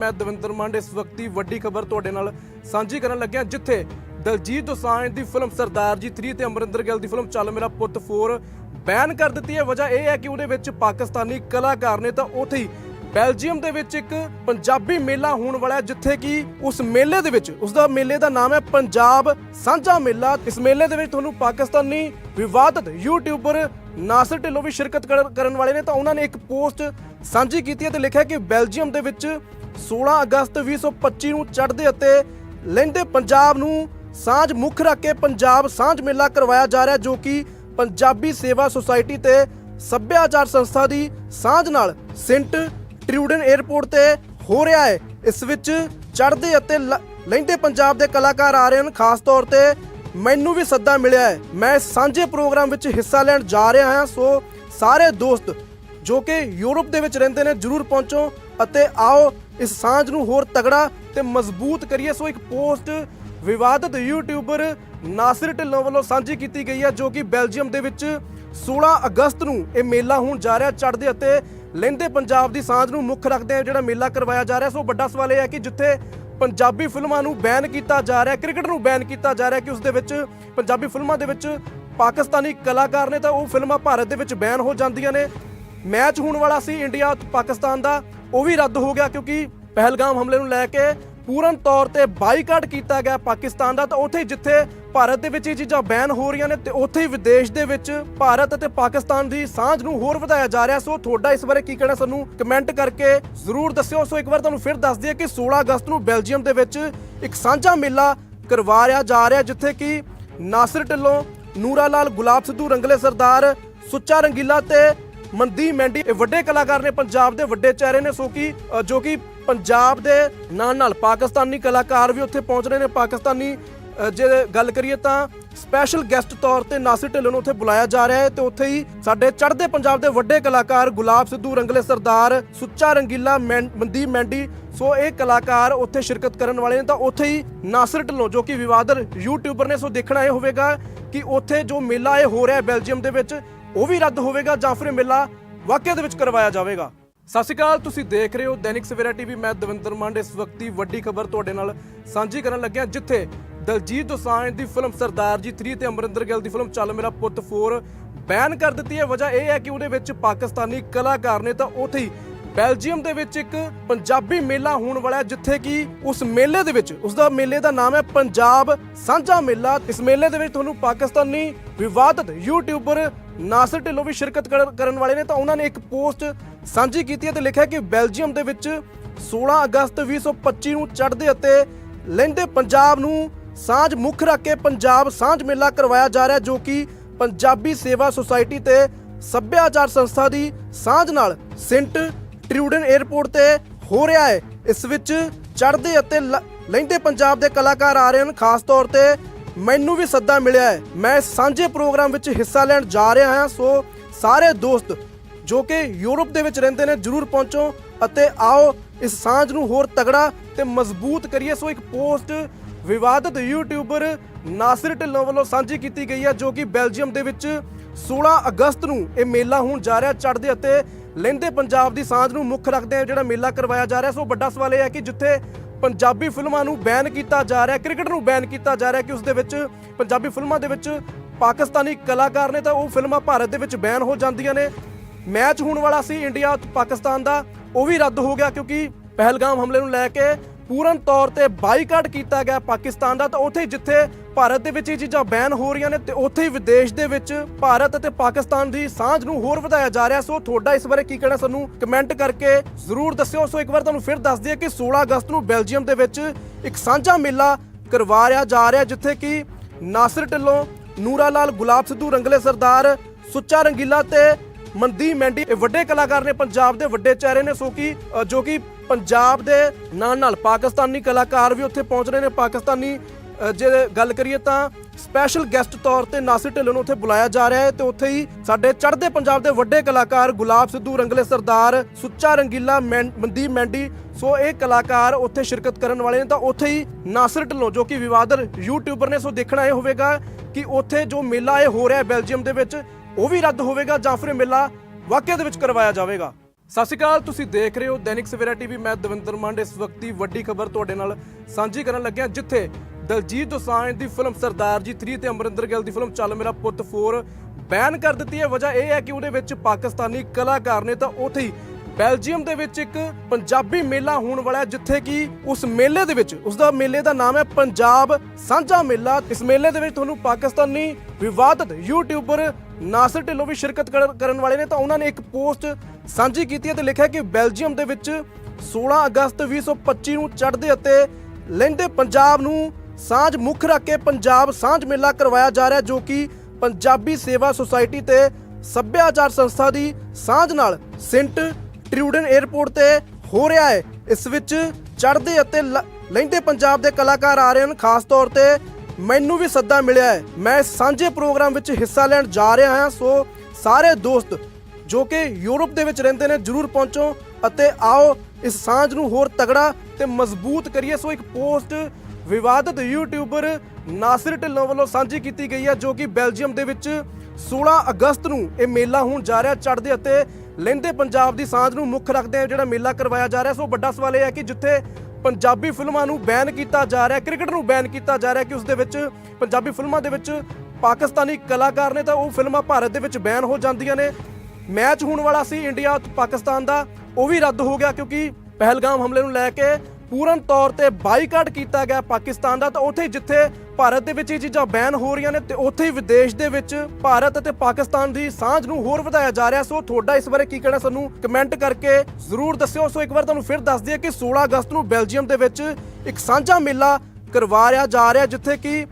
ਮੈਂ ਦਵਿੰਦਰ ਮੰਡ ਇਸ ਵਕਤ ਦੀ ਵੱਡੀ ਖਬਰ ਤੁਹਾਡੇ ਨਾਲ ਸਾਂਝੀ ਕਰਨ ਲੱਗਿਆ, ਜਿੱਥੇ ਦਲਜੀਤ ਦੋਸਾਂਝ ਦੀ ਫਿਲਮ ਸਰਦਾਰ ਜੀ 3 ਤੇ ਅਮਰਿੰਦਰ ਗਿੱਲ ਦੀ ਫਿਲਮ ਚੱਲ ਮੇਰਾ ਪੁੱਤ 4 ਬੈਨ ਕਰ ਦਿੱਤੀ ਹੈ। ਵਜ੍ਹਾ ਇਹ ਹੈ ਕਿ ਉਹਦੇ ਵਿੱਚ ਪਾਕਿਸਤਾਨੀ ਕਲਾਕਾਰ ਨੇ ਤਾਂ ਉੱਥੇ ਹੀ ਬੈਲਜੀਅਮ ਦੇ ਵਿੱਚ ਇੱਕ ਪੰਜਾਬੀ ਮੇਲਾ ਹੋਣ ਵਾਲਾ ਜਿੱਥੇ ਕਿ ਉਸ ਮੇਲੇ ਦੇ ਵਿੱਚ, ਉਸ ਦਾ ਮੇਲੇ ਦਾ ਨਾਮ ਹੈ ਪੰਜਾਬ ਸਾਂਝਾ ਮੇਲਾ। ਇਸ ਮੇਲੇ ਦੇ ਵਿੱਚ ਤੁਹਾਨੂੰ ਪਾਕਿਸਤਾਨੀ ਵਿਵਾਦਤ ਯੂਟਿਊਬਰ ਨਾਸਰ ਢਿੱਲੋਂ ਵੀ ਸ਼ਿਰਕਤ ਕਰਨ ਵਾਲੇ ਨੇ, ਤਾਂ ਉਹਨਾਂ ਨੇ ਇੱਕ ਪੋਸਟ ਸਾਂਝੀ ਕੀਤੀ ਹੈ ਤੇ ਲਿਖਿਆ ਕਿ ਬੈਲਜੀਅਮ ਦੇ ਵਿੱਚ 16 ਅਗਸਤ 2025 ਨੂੰ ਚੜ੍ਹਦੇ ਅਤੇ ਲਹਿੰਦੇ ਪੰਜਾਬ ਨੂੰ ਸਾਂਝ ਮੁੱਖ ਰੱਖ ਕੇ ਪੰਜਾਬ ਸਾਂਝ ਮੇਲਾ ਕਰਵਾਇਆ ਜਾ ਰਿਹਾ, ਜੋ ਕਿ ਪੰਜਾਬੀ ਸੇਵਾ ਸੁਸਾਇਟੀ ਤੇ ਸੱਭਿਆਚਾਰ ਸੰਸਥਾ ਦੀ ਸਾਂਝ ਨਾਲ ਸਿੰਟ ਟ੍ਰਿਊਡਨ 에ਅਰਪੋਰਟ ਤੇ ਹੋ ਰਿਹਾ ਹੈ। ਇਸ ਵਿੱਚ ਚੜ੍ਹਦੇ ਅਤੇ ਲ- ਲਹਿੰਦੇ ਪੰਜਾਬ ਦੇ ਕਲਾਕਾਰ ਆ ਰਹੇ ਹਨ। ਖਾਸ ਤੌਰ ਤੇ ਮੈਨੂੰ ਵੀ ਸੱਦਾ ਮਿਲਿਆ ਹੈ। ਮੈਂ ਸਾਂਝੇ ਪ੍ਰੋਗਰਾਮ ਵਿੱਚ ਹਿੱਸਾ ਲੈਣ ਜਾ ਰਿਹਾ ਹਾਂ। ਸੋ ਸਾਰੇ ਦੋਸਤ ਜੋ ਕਿ ਯੂਰਪ ਦੇ ਵਿੱਚ ਰਹਿੰਦੇ ਨੇ, ਜਰੂਰ ਪਹੁੰਚੋ। ਅਤੇ ਆਓ ਇਸ ਸਾਂਝ ਨੂੰ ਹੋਰ ਤਗੜਾ ਤੇ ਮਜ਼ਬੂਤ ਕਰੀਏ। ਸੋ ਇੱਕ ਪੋਸਟ ਵਿਵਾਦਤ ਯੂਟਿਊਬਰ ਨਾਸਿਰ ਢਿੱਲੋਂ ਵੱਲੋਂ ਸਾਂਝੀ ਕੀਤੀ ਗਈ ਹੈ, ਜੋ ਕਿ ਬੈਲਜੀਅਮ ਦੇ ਵਿੱਚ 16 ਅਗਸਤ ਨੂੰ ਇਹ ਮੇਲਾ ਹੋਣ ਜਾ ਰਿਹਾ, ਚੜ੍ਹਦੇ ਅਤੇ ਲਹਿੰਦੇ ਪੰਜਾਬ ਦੀ ਸਾਂਝ ਨੂੰ ਮੁੱਖ ਰੱਖਦੇ ਆ ਜਿਹੜਾ ਮੇਲਾ ਕਰਵਾਇਆ ਜਾ ਰਿਹਾ। ਸੋ ਵੱਡਾ ਸਵਾਲ ਇਹ ਹੈ ਕਿ ਜਿੱਥੇ ਪੰਜਾਬੀ ਫਿਲਮਾਂ ਨੂੰ ਬੈਨ ਕੀਤਾ ਜਾ ਰਿਹਾ, ਕ੍ਰਿਕਟ ਨੂੰ ਬੈਨ ਕੀਤਾ ਜਾ ਰਿਹਾ, ਕਿ ਉਸ ਦੇ ਵਿੱਚ ਪੰਜਾਬੀ ਫਿਲਮਾਂ ਦੇ ਵਿੱਚ ਪਾਕਿਸਤਾਨੀ ਕਲਾਕਾਰ ਨੇ, ਤਾਂ ਉਹ ਫਿਲਮਾਂ ਭਾਰਤ ਦੇ ਵਿੱਚ ਬੈਨ ਹੋ ਜਾਂਦੀਆਂ ਨੇ। ਮੈਚ ਹੋਣ ਵਾਲਾ ਸੀ ਇੰਡੀਆ ਪਾਕਿਸਤਾਨ ਦਾ, ਉਹ ਵੀ ਰੱਦ ਹੋ ਗਿਆ ਕਿਉਂਕਿ ਪਹਿਲਗਾਮ ਹਮਲੇ ਨੂੰ ਲੈ ਕੇ ਪੂਰਨ ਤੌਰ ਤੇ ਬਾਈਕਾਟ ਕੀਤਾ ਗਿਆ ਪਾਕਿਸਤਾਨ ਦਾ, ਤਾਂ ਉੱਥੇ ਜਿੱਥੇ ਭਾਰਤ ਦੇ ਵਿੱਚ ਇਹ ਚੀਜ਼ਾਂ ਬੈਨ ਹੋ ਰਹੀਆਂ ਨੇ ਤੇ ਉੱਥੇ ਹੀ ਵਿਦੇਸ਼ ਦੇ ਵਿੱਚ ਭਾਰਤ ਅਤੇ ਪਾਕਿਸਤਾਨ ਦੀ ਸਾਂਝ ਨੂੰ ਹੋਰ ਵਧਾਇਆ ਜਾ ਰਿਹਾ। ਸੋ ਤੁਹਾਡਾ ਇਸ ਬਾਰੇ ਕੀ ਕਹਿਣਾ ਸਾਨੂੰ ਕਮੈਂਟ ਕਰਕੇ ਜ਼ਰੂਰ ਦੱਸਿਓ। ਸੋ ਇੱਕ ਵਾਰ ਤੁਹਾਨੂੰ ਫਿਰ ਦੱਸ ਦਈਏ ਕਿ 16 ਅਗਸਤ ਨੂੰ ਬੈਲਜੀਅਮ ਦੇ ਵਿੱਚ ਇੱਕ ਸਾਂਝਾ ਮੇਲਾ ਕਰਵਾਇਆ ਜਾ ਰਿਹਾ, ਜਿੱਥੇ ਕਿ ਨਾਸਿਰ ਢਿੱਲੋਂ ਨੂਰਾ ਲਾਲ ਗੁਲਾਬ ਸਿੱਧੂ ਰੰਗਲੇ ਸਰਦਾਰ, ਸੁੱਚਾ ਰੰਗੀਲਾ ਤੇ ਮਨਦੀਪ ਮੈਂਡੀ, ਇਹ ਵੱਡੇ ਕਲਾਕਾਰ ਨੇ ਪੰਜਾਬ ਦੇ ਵੱਡੇ ਚਿਹਰੇ ਨੇ, ਸੋ ਕਿ ਜੋ ਕਿ ਪੰਜਾਬ ਦੇ ਨਾਲ ਨਾਲ ਪਾਕਿਸਤਾਨੀ ਕਲਾਕਾਰ ਵੀ ਉੱਥੇ ਪਹੁੰਚ ਰਹੇ ਨੇ। ਪਾਕਿਸਤਾਨੀ ਜੇ ਗੱਲ ਕਰੀਏ ਤਾਂ ਸਪੈਸ਼ਲ ਗੈਸਟ ਤੌਰ ਤੇ ਨਾਸਿਰ ਢਿੱਲੋਂ ਨੂੰ ਉੱਥੇ ਬੁਲਾਇਆ ਜਾ ਰਿਹਾ ਹੈ ਤੇ ਉੱਥੇ ਹੀ ਸਾਡੇ ਚੜ੍ਹਦੇ ਪੰਜਾਬ ਦੇ ਵੱਡੇ ਕਲਾਕਾਰ ਗੁਲਾਬ ਸਿੱਧੂ, ਰੰਗਲੇ ਸਰਦਾਰ, ਸੁੱਚਾ ਰੰਗੀਲਾ ਮਨਦੀਪ ਮੈਂਡੀ, ਸੋ ਇਹ ਕਲਾਕਾਰ ਉੱਥੇ ਸ਼ਿਰਕਤ ਕਰਨ ਵਾਲੇ ਨੇ ਤਾਂ ਉੱਥੇ ਹੀ ਨਾਸਿਰ ਢਿੱਲੋਂ, ਜੋ ਕਿ ਵਿਵਾਦਰ ਯੂਟਿਊਬਰ ਨੇ, ਸੋ ਦੇਖਣਾ ਇਹ ਹੋਵੇਗਾ ਕਿ ਉੱਥੇ ਜੋ ਮੇਲਾ ਇਹ ਹੋ ਰਿਹਾ ਹੈ ਬੈਲਜੀਅਮ ਦੇ ਵਿੱਚ ਉਹ ਵੀ ਰੱਦ ਹੋਵੇਗਾ ਜਾਂ ਫਿਰ ਮੇਲਾ ਵਾਕਿਆ ਦੇ ਵਿੱਚ ਕਰਵਾਇਆ ਜਾਵੇਗਾ। ਸਤਿ ਸ਼੍ਰੀ ਅਕਾਲ, ਤੁਸੀਂ ਦੇਖ ਰਹੇ ਹੋ ਦੈਨਿਕ ਸਵੇਰਾ ਟੀਵੀ। ਮੈਂ ਦਵਿੰਦਰ ਮੰਡ ਇਸ ਵਕਤ ਦੀ ਵੱਡੀ ਖਬਰ ਤੁਹਾਡੇ ਨਾਲ ਸਾਂਝੀ ਕਰਨ ਲੱਗਿਆ, ਜਿੱਥੇ ਦਲਜੀਤ ਦੋਸਾਂਝ ਦੀ ਫਿਲਮ ਸਰਦਾਰ ਜੀ 3 ਤੇ ਅਮਰਿੰਦਰ ਗਿੱਲ ਦੀ ਫਿਲਮ ਚੱਲ ਮੇਰਾ ਪੁੱਤ 4 ਬੈਨ ਕਰ ਦਿੱਤੀ ਹੈ। ਵਜ੍ਹਾ ਇਹ ਹੈ ਕਿ ਉਹਦੇ ਵਿੱਚ ਪਾਕਿਸਤਾਨੀ ਕਲਾਕਾਰ ਨੇ ਤਾਂ ਉੱਥੇ ਹੀ ਬੈਲਜੀਅਮ ਦੇ ਵਿੱਚ ਇੱਕ ਪੰਜਾਬੀ ਮੇਲਾ ਹੋਣ ਵਾਲਾ ਹੈ, ਜਿੱਥੇ ਕਿ ਉਸ ਮੇਲੇ ਦੇ ਵਿੱਚ ਉਸ ਦਾ ਮੇਲੇ ਦਾ ਨਾਮ ਹੈ ਪੰਜਾਬ ਸਾਂਝਾ ਮੇਲਾ। ਇਸ ਮੇਲੇ ਦੇ ਵਿੱਚ ਤੁਹਾਨੂੰ ਪਾਕਿਸਤਾਨੀ ਵਿਵਾਦਤ ਯੂਟਿਊਬਰ ਨਾਸਰ ਢਿੱਲੋਂ ਵੀ ਸ਼ਿਰਕਤ ਕਰਨ ਵਾਲੇ ਨੇ। ਤਾਂ ਉਹਨਾਂ ਨੇ ਇੱਕ ਪੋਸਟ ਸਾਂਝੀ ਕੀਤੀ ਹੈ ਤੇ ਲਿਖਿਆ ਕਿ ਬੈਲਜੀਅਮ ਦੇ ਵਿੱਚ 16 ਅਗਸਤ 2025 ਨੂੰ ਚੜ੍ਹਦੇ ਅਤੇ ਲੈਂਦੇ ਪੰਜਾਬ ਨੂੰ ਸਾਂਝ ਮੁੱਖ ਰੱਖ ਕੇ ਪੰਜਾਬ ਸਾਂਝ ਮੇਲਾ ਕਰਵਾਇਆ ਜਾ ਰਿਹਾ, ਜੋ ਕਿ ਪੰਜਾਬੀ ਸੇਵਾ ਸੁਸਾਇਟੀ ਤੇ ਸੱਭਿਆਚਾਰ ਸੰਸਥਾ ਦੀ ਸਾਂਝ ਨਾਲ ਸਿੰਟ ਟ੍ਰਿਊਡਨ 에ਅਰਪੋਰਟ ਤੇ ਹੋ ਰਿਹਾ ਹੈ। ਇਸ ਵਿੱਚ ਚੜ੍ਹਦੇ ਅਤੇ ਲ- ਲਹਿੰਦੇ ਪੰਜਾਬ ਦੇ ਕਲਾਕਾਰ ਆ ਰਹੇ ਹਨ। ਖਾਸ ਤੌਰ ਤੇ ਮੈਨੂੰ ਵੀ ਸੱਦਾ ਮਿਲਿਆ ਹੈ। ਮੈਂ ਸਾਂਝੇ ਪ੍ਰੋਗਰਾਮ ਵਿੱਚ ਹਿੱਸਾ ਲੈਣ ਜਾ ਰਿਹਾ ਹਾਂ। ਸੋ ਸਾਰੇ ਦੋਸਤ ਜੋ ਕਿ ਯੂਰਪ ਦੇ ਵਿੱਚ ਰਹਿੰਦੇ ਨੇ, ਜਰੂਰ ਪਹੁੰਚੋ ਅਤੇ ਆਓ ਇਸ ਸਾਂਝ ਨੂੰ ਹੋਰ ਤਗੜਾ ਤੇ ਮਜ਼ਬੂਤ ਕਰੀਏ। ਸੋ ਇੱਕ ਪੋਸਟ ਵਿਵਾਦਤ ਯੂਟਿਊਬਰ ਨਾਸਿਰ ਢਿੱਲੋਂ ਵੱਲੋਂ ਸਾਂਝੀ ਕੀਤੀ ਗਈ ਹੈ, ਜੋ ਕਿ ਬੈਲਜੀਅਮ ਦੇ ਵਿੱਚ 16 ਅਗਸਤ ਨੂੰ ਇਹ ਮੇਲਾ ਹੋਣ ਜਾ ਰਿਹਾ ਚੜ੍ਹਦੇ ਅਤੇ ਲਹਿੰਦੇ ਪੰਜਾਬ ਦੀ ਸਾਂਝ ਨੂੰ ਮੁੱਖ ਰੱਖਦੇ ਆ ਜਿਹੜਾ ਮੇਲਾ ਕਰਵਾਇਆ ਜਾ ਰਿਹਾ। ਸੋ ਵੱਡਾ ਸਵਾਲ ਇਹ ਹੈ ਕਿ ਜਿੱਥੇ ਪੰਜਾਬੀ ਫਿਲਮਾਂ ਨੂੰ ਬੈਨ ਕੀਤਾ ਜਾ ਰਿਹਾ, ਕ੍ਰਿਕਟ ਨੂੰ ਬੈਨ ਕੀਤਾ ਜਾ ਰਿਹਾ ਕਿ ਉਸ ਦੇ ਵਿੱਚ ਪੰਜਾਬੀ ਫਿਲਮਾਂ ਦੇ ਵਿੱਚ ਪਾਕਿਸਤਾਨੀ ਕਲਾਕਾਰ ਨੇ ਤਾਂ ਉਹ ਫਿਲਮਾਂ ਭਾਰਤ ਦੇ ਵਿੱਚ ਬੈਨ ਹੋ ਜਾਂਦੀਆਂ ਨੇ। ਮੈਚ ਹੋਣ ਵਾਲਾ ਸੀ ਇੰਡੀਆ ਪਾਕਿਸਤਾਨ ਦਾ, ਉਹ ਵੀ ਰੱਦ ਹੋ ਗਿਆ ਕਿਉਂਕਿ ਪਹਿਲਗਾਮ ਹਮਲੇ ਨੂੰ ਲੈ ਕੇ ਪੂਰਨ ਤੌਰ ਤੇ ਬਾਈਕਾਟ ਕੀਤਾ ਗਿਆ ਪਾਕਿਸਤਾਨ ਦਾ, ਤਾਂ ਉੱਥੇ ਜਿੱਥੇ ਭਾਰਤ ਦੇ ਵਿੱਚ ਇਹ ਚੀਜ਼ਾਂ ਬੈਨ ਹੋ ਰਹੀਆਂ ਨੇ, ਤੇ ਉੱਥੇ ਹੀ ਵਿਦੇਸ਼ ਦੇ ਵਿੱਚ ਭਾਰਤ ਅਤੇ ਪਾਕਿਸਤਾਨ ਦੀ ਸਾਂਝ ਨੂੰ ਹੋਰ ਵਧਾਇਆ ਜਾ ਰਿਹਾ। ਸੋ ਤੁਹਾਡਾ ਇਸ ਬਾਰੇ ਕੀ ਕਹਿਣਾ, ਸਾਨੂੰ ਕਮੈਂਟ ਕਰਕੇ ਜ਼ਰੂਰ ਦੱਸਿਓ। ਸੋ ਇੱਕ ਵਾਰ ਤੁਹਾਨੂੰ ਫਿਰ ਦੱਸ ਦਈਏ ਕਿ 16 ਅਗਸਤ ਨੂੰ ਬੈਲਜੀਅਮ ਦੇ ਵਿੱਚ ਇੱਕ ਸਾਂਝਾ ਮੇਲਾ ਕਰਵਾਇਆ ਜਾ ਰਿਹਾ, ਜਿੱਥੇ ਕਿ ਨਾਸਰ ਢਿੱਲੋਂ ਨੂਰਾ ਲਾਲ ਗੁਲਾਬ ਸਿੱਧੂ, ਰੰਗਲੇ ਸਰਦਾਰ ਸੁੱਚਾ ਰੰਗੀਲਾ ਤੇ ਮਨਦੀਪ ਮੈਂਡੀ, ਇਹ ਵੱਡੇ ਕਲਾਕਾਰ ਨੇ ਪੰਜਾਬ ਦੇ ਵੱਡੇ ਚਿਹਰੇ ਨੇ, ਸੋ ਕਿ ਜੋ ਕਿ ਪੰਜਾਬ ਦੇ ਨਾਲ ਨਾਲ ਪਾਕਿਸਤਾਨੀ ਕਲਾਕਾਰ ਵੀ ਉੱਥੇ ਪਹੁੰਚ ਰਹੇ ਨੇ। ਪਾਕਿਸਤਾਨੀ ਜੇ ਗੱਲ ਕਰੀਏ ਤਾਂ ਸਪੈਸ਼ਲ ਗੈਸਟ ਤੌਰ ਤੇ ਨਾਸਿਰ ਢਿੱਲੋਂ ਨੂੰ ਉੱਥੇ ਬੁਲਾਇਆ ਜਾ ਰਿਹਾ ਹੈ ਤੇ ਉੱਥੇ ਹੀ ਸਾਡੇ ਚੜ੍ਹਦੇ ਪੰਜਾਬ ਦੇ ਵੱਡੇ ਕਲਾਕਾਰ ਗੁਲਾਬ ਸਿੱਧੂ, ਰੰਗਲੇ ਸਰਦਾਰ, ਸੁੱਚਾ ਰੰਗੀਲਾ ਮੈਂ- ਮਨਦੀਪ ਮੈਂਡੀ, ਸੋ ਇਹ ਕਲਾਕਾਰ ਉੱਥੇ ਸ਼ਿਰਕਤ ਕਰਨ ਵਾਲੇ ਨੇ ਤਾਂ ਉੱਥੇ ਹੀ ਨਾਸਿਰ ਢਿੱਲੋਂ, ਜੋ ਕਿ ਵਿਵਾਦਰ ਯੂਟਿਊਬਰ ਨੇ, ਸੋ ਦੇਖਣਾ ਇਹ ਹੋਵੇਗਾ ਕਿ ਉੱਥੇ ਜੋ ਮੇਲਾ ਇਹ ਹੋ ਰਿਹਾ ਬੈਲਜੀਅਮ ਦੇ ਵਿੱਚ, ਉਹ ਵੀ ਰੱਦ ਹੋਵੇਗਾ ਜਾਂ ਫਿਰ ਮੇਲਾ ਵਾਕਿਆ ਦੇ ਵਿੱਚ ਕਰਵਾਇਆ ਜਾਵੇਗਾ। ਸਤਿ ਸ਼੍ਰੀ ਅਕਾਲ, ਤੁਸੀਂ ਦੇਖ ਰਹੇ ਹੋ ਦੈਨਿਕ ਸਵੇਰਾ ਟੀਵੀ। ਮੈਂ ਦਵਿੰਦਰ ਮੰਡ, ਇਸ ਵਕਤ ਦੀ ਵੱਡੀ ਖਬਰ ਤੁਹਾਡੇ ਨਾਲ ਸਾਂਝੀ ਕਰਨ ਲੱਗਿਆ, ਜਿੱਥੇ ਦਲਜੀਤ ਦੋਸਾਂਝ ਦੀ ਫਿਲਮ ਸਰਦਾਰ ਜੀ 3 ਤੇ ਅਮਰਿੰਦਰ ਗਿੱਲ ਦੀ ਫਿਲਮ ਚੱਲ ਮੇਰਾ ਪੁੱਤ 4 ਬੈਨ ਕਰ ਦਿੱਤੀ ਹੈ। ਵਜ੍ਹਾ ਇਹ ਹੈ ਕਿ ਉਹਦੇ ਵਿੱਚ ਪਾਕਿਸਤਾਨੀ ਕਲਾਕਾਰ ਨੇ ਤਾਂ ਉੱਥੇ ਹੀ ਬੈਲਜੀਅਮ ਦੇ ਵਿੱਚ ਇੱਕ ਪੰਜਾਬੀ ਮੇਲਾ ਹੋਣ ਵਾਲਾ ਜਿੱਥੇ ਕਿ ਉਸ ਮੇਲੇ ਦੇ ਵਿੱਚ ਉਸ ਦਾ ਮੇਲੇ ਦਾ ਨਾਮ ਹੈ ਪੰਜਾਬ ਸਾਂਝਾ ਮੇਲਾ। ਇਸ ਮੇਲੇ ਦੇ ਵਿੱਚ ਤੁਹਾਨੂੰ ਪਾਕਿਸਤਾਨੀ ਵਿਵਾਦਤ ਯੂਟਿਊਬਰ ਨਾਸਰ ਢਿੱਲੋਂ ਵੀ ਸ਼ਿਰਕਤ ਕਰ- ਕਰਨ ਵਾਲੇ ਨੇ ਤਾਂ ਉਹਨਾਂ ਨੇ ਇੱਕ ਪੋਸਟ ਸਾਂਝੀ ਕੀਤੀ ਹੈ ਤੇ ਲਿਖਿਆ ਕਿ ਬੈਲਜੀਅਮ ਦੇ ਵਿੱਚ 16 ਅਗਸਤ 2025 ਨੂੰ ਚੜ੍ਹਦੇ ਅਤੇ ਲਹਿੰਦੇ ਪੰਜਾਬ ਨੂੰ ਸਾਂਝ ਮੁੱਖ ਰੱਖ ਕੇ ਪੰਜਾਬ ਸਾਂਝ ਮੇਲਾ ਕਰਵਾਇਆ ਜਾ ਰਿਹਾ ਜੋ ਕਿ ਪੰਜਾਬੀ ਸੇਵਾ ਸੁਸਾਇਟੀ ਤੇ ਸੱਭਿਆਚਾਰ ਸੰਸਥਾ ਦੀ ਸਾਂਝ ਨਾਲ ਸਿੰਟ ਟ੍ਰਿਊਡਨ 에ਅਰਪੋਰਟ ਤੇ ਹੋ ਰਿਹਾ ਹੈ। ਇਸ ਵਿੱਚ ਚੜ੍ਹਦੇ ਅਤੇ ਲ- ਲਹਿੰਦੇ ਪੰਜਾਬ ਦੇ ਕਲਾਕਾਰ ਆ ਰਹੇ ਹਨ। ਖਾਸ ਤੌਰ ਤੇ ਮੈਨੂੰ ਵੀ ਸੱਦਾ ਮਿਲਿਆ ਹੈ। ਮੈਂ ਸਾਂਝੇ ਪ੍ਰੋਗਰਾਮ ਵਿੱਚ ਹਿੱਸਾ ਲੈਣ ਜਾ ਰਿਹਾ ਹਾਂ, ਸੋ ਸਾਰੇ ਦੋਸਤ ਜੋ ਕਿ ਯੂਰਪ ਦੇ ਵਿੱਚ ਰਹਿੰਦੇ ਨੇ, ਜਰੂਰ ਪਹੁੰਚੋ ਅਤੇ ਆਓ ਇਸ ਸਾਂਝ ਨੂੰ ਹੋਰ ਤਗੜਾ ਤੇ ਮਜ਼ਬੂਤ ਕਰੀਏ। ਸੋ ਇੱਕ ਪੋਸਟ ਵਿਵਾਦਤ ਯੂਟਿਊਬਰ ਨਾਸਿਰ ਢਿੱਲੋਂ ਵੱਲੋਂ ਸਾਂਝੀ ਕੀਤੀ ਗਈ ਹੈ, ਜੋ ਕਿ ਬੈਲਜੀਅਮ ਦੇ ਵਿੱਚ 16 ਅਗਸਤ ਨੂੰ ਇਹ ਮੇਲਾ ਹੋਣ ਜਾ ਰਿਹਾ ਚੜ੍ਹਦੇ ਅਤੇ ਲਹਿੰਦੇ ਪੰਜਾਬ ਦੀ ਸਾਂਝ ਨੂੰ ਮੁੱਖ ਰੱਖਦੇ ਜਿਹੜਾ ਮੇਲਾ ਕਰਵਾਇਆ ਜਾ ਰਿਹਾ। ਸੋ ਵੱਡਾ ਸਵਾਲ ਇਹ ਹੈ ਕਿ ਜਿੱਥੇ ਪੰਜਾਬੀ ਫਿਲਮਾਂ ਨੂੰ ਬੈਨ ਕੀਤਾ ਜਾ ਰਿਹਾ, ਕ੍ਰਿਕਟ ਨੂੰ ਬੈਨ ਕੀਤਾ ਜਾ ਰਿਹਾ, ਕਿ ਉਸ ਦੇ ਵਿੱਚ ਪੰਜਾਬੀ ਫਿਲਮਾਂ ਦੇ ਵਿੱਚ ਪਾਕਿਸਤਾਨੀ ਕਲਾਕਾਰ ਨੇ ਤਾਂ ਉਹ ਫਿਲਮਾਂ ਭਾਰਤ ਦੇ ਵਿੱਚ ਬੈਨ ਹੋ ਜਾਂਦੀਆਂ ਨੇ। ਮੈਚ ਹੋਣ ਵਾਲਾ ਸੀ ਇੰਡੀਆ ਪਾਕਿਸਤਾਨ ਦਾ, ਉਹ ਵੀ ਰੱਦ ਹੋ ਗਿਆ ਕਿਉਂਕਿ ਪਹਿਲਗਾਮ ਹਮਲੇ ਨੂੰ ਲੈ ਕੇ ਪੂਰਨ ਤੌਰ ਤੇ ਬਾਈਕਾਟ ਕੀਤਾ ਗਿਆ ਪਾਕਿਸਤਾਨ ਦਾ ਤਾਂ ਉੱਥੇ ਜਿੱਥੇ ਭਾਰਤ ਦੇ ਵਿੱਚ ਇਹ ਚੀਜ਼ਾਂ ਬੈਨ ਹੋ ਰਹੀਆਂ ਨੇ ਤੇ ਉੱਥੇ ਹੀ ਵਿਦੇਸ਼ ਦੇ ਵਿੱਚ ਭਾਰਤ ਅਤੇ ਪਾਕਿਸਤਾਨ ਦੀ ਸਾਂਝ ਨੂੰ ਹੋਰ ਵਧਾਇਆ ਜਾ ਰਿਹਾ। ਸੋ ਤੁਹਾਡਾ ਇਸ ਬਾਰੇ ਕੀ ਕਹਿਣਾ ਸਾਨੂੰ ਕਮੈਂਟ ਕਰਕੇ ਜ਼ਰੂਰ ਦੱਸਿਓ। ਸੋ ਇੱਕ ਵਾਰ ਤੁਹਾਨੂੰ ਫਿਰ ਦੱਸ ਦਈਏ ਕਿ 16 ਅਗਸਤ ਨੂੰ ਬੈਲਜੀਅਮ ਦੇ ਵਿੱਚ ਇੱਕ ਸਾਂਝਾ ਮੇਲਾ ਕਰਵਾਇਆ ਜਾ ਰਿਹਾ ਜਿੱਥੇ ਕਿ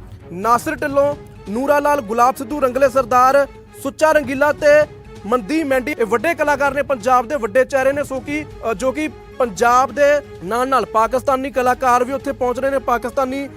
ਨਾਸਿਰ ਢਿੱਲੋਂ ਨੂਰਾ ਲਾਲ ਗੁਲਾਬ ਸਿੱਧੂ, ਰੰਗਲੇ ਸਰਦਾਰ, ਸੁੱਚਾ ਰੰਗੀਲਾ ਤੇ ਮਨਦੀਪ ਮੈਂਡੀ, ਇਹ ਵੱਡੇ ਕਲਾਕਾਰ ਨੇ ਪੰਜਾਬ ਦੇ ਵੱਡੇ ਚਿਹਰੇ ਨੇ, ਸੋ ਕਿ ਜੋ ਕਿ ਪੰਜਾਬ ਦੇ ਨਾਲ ਨਾਲ ਪਾਕਿਸਤਾਨੀ ਕਲਾਕਾਰ ਵੀ ਉੱਥੇ ਪਹੁੰਚ ਰਹੇ ਨੇ। ਪਾਕਿਸਤਾਨੀ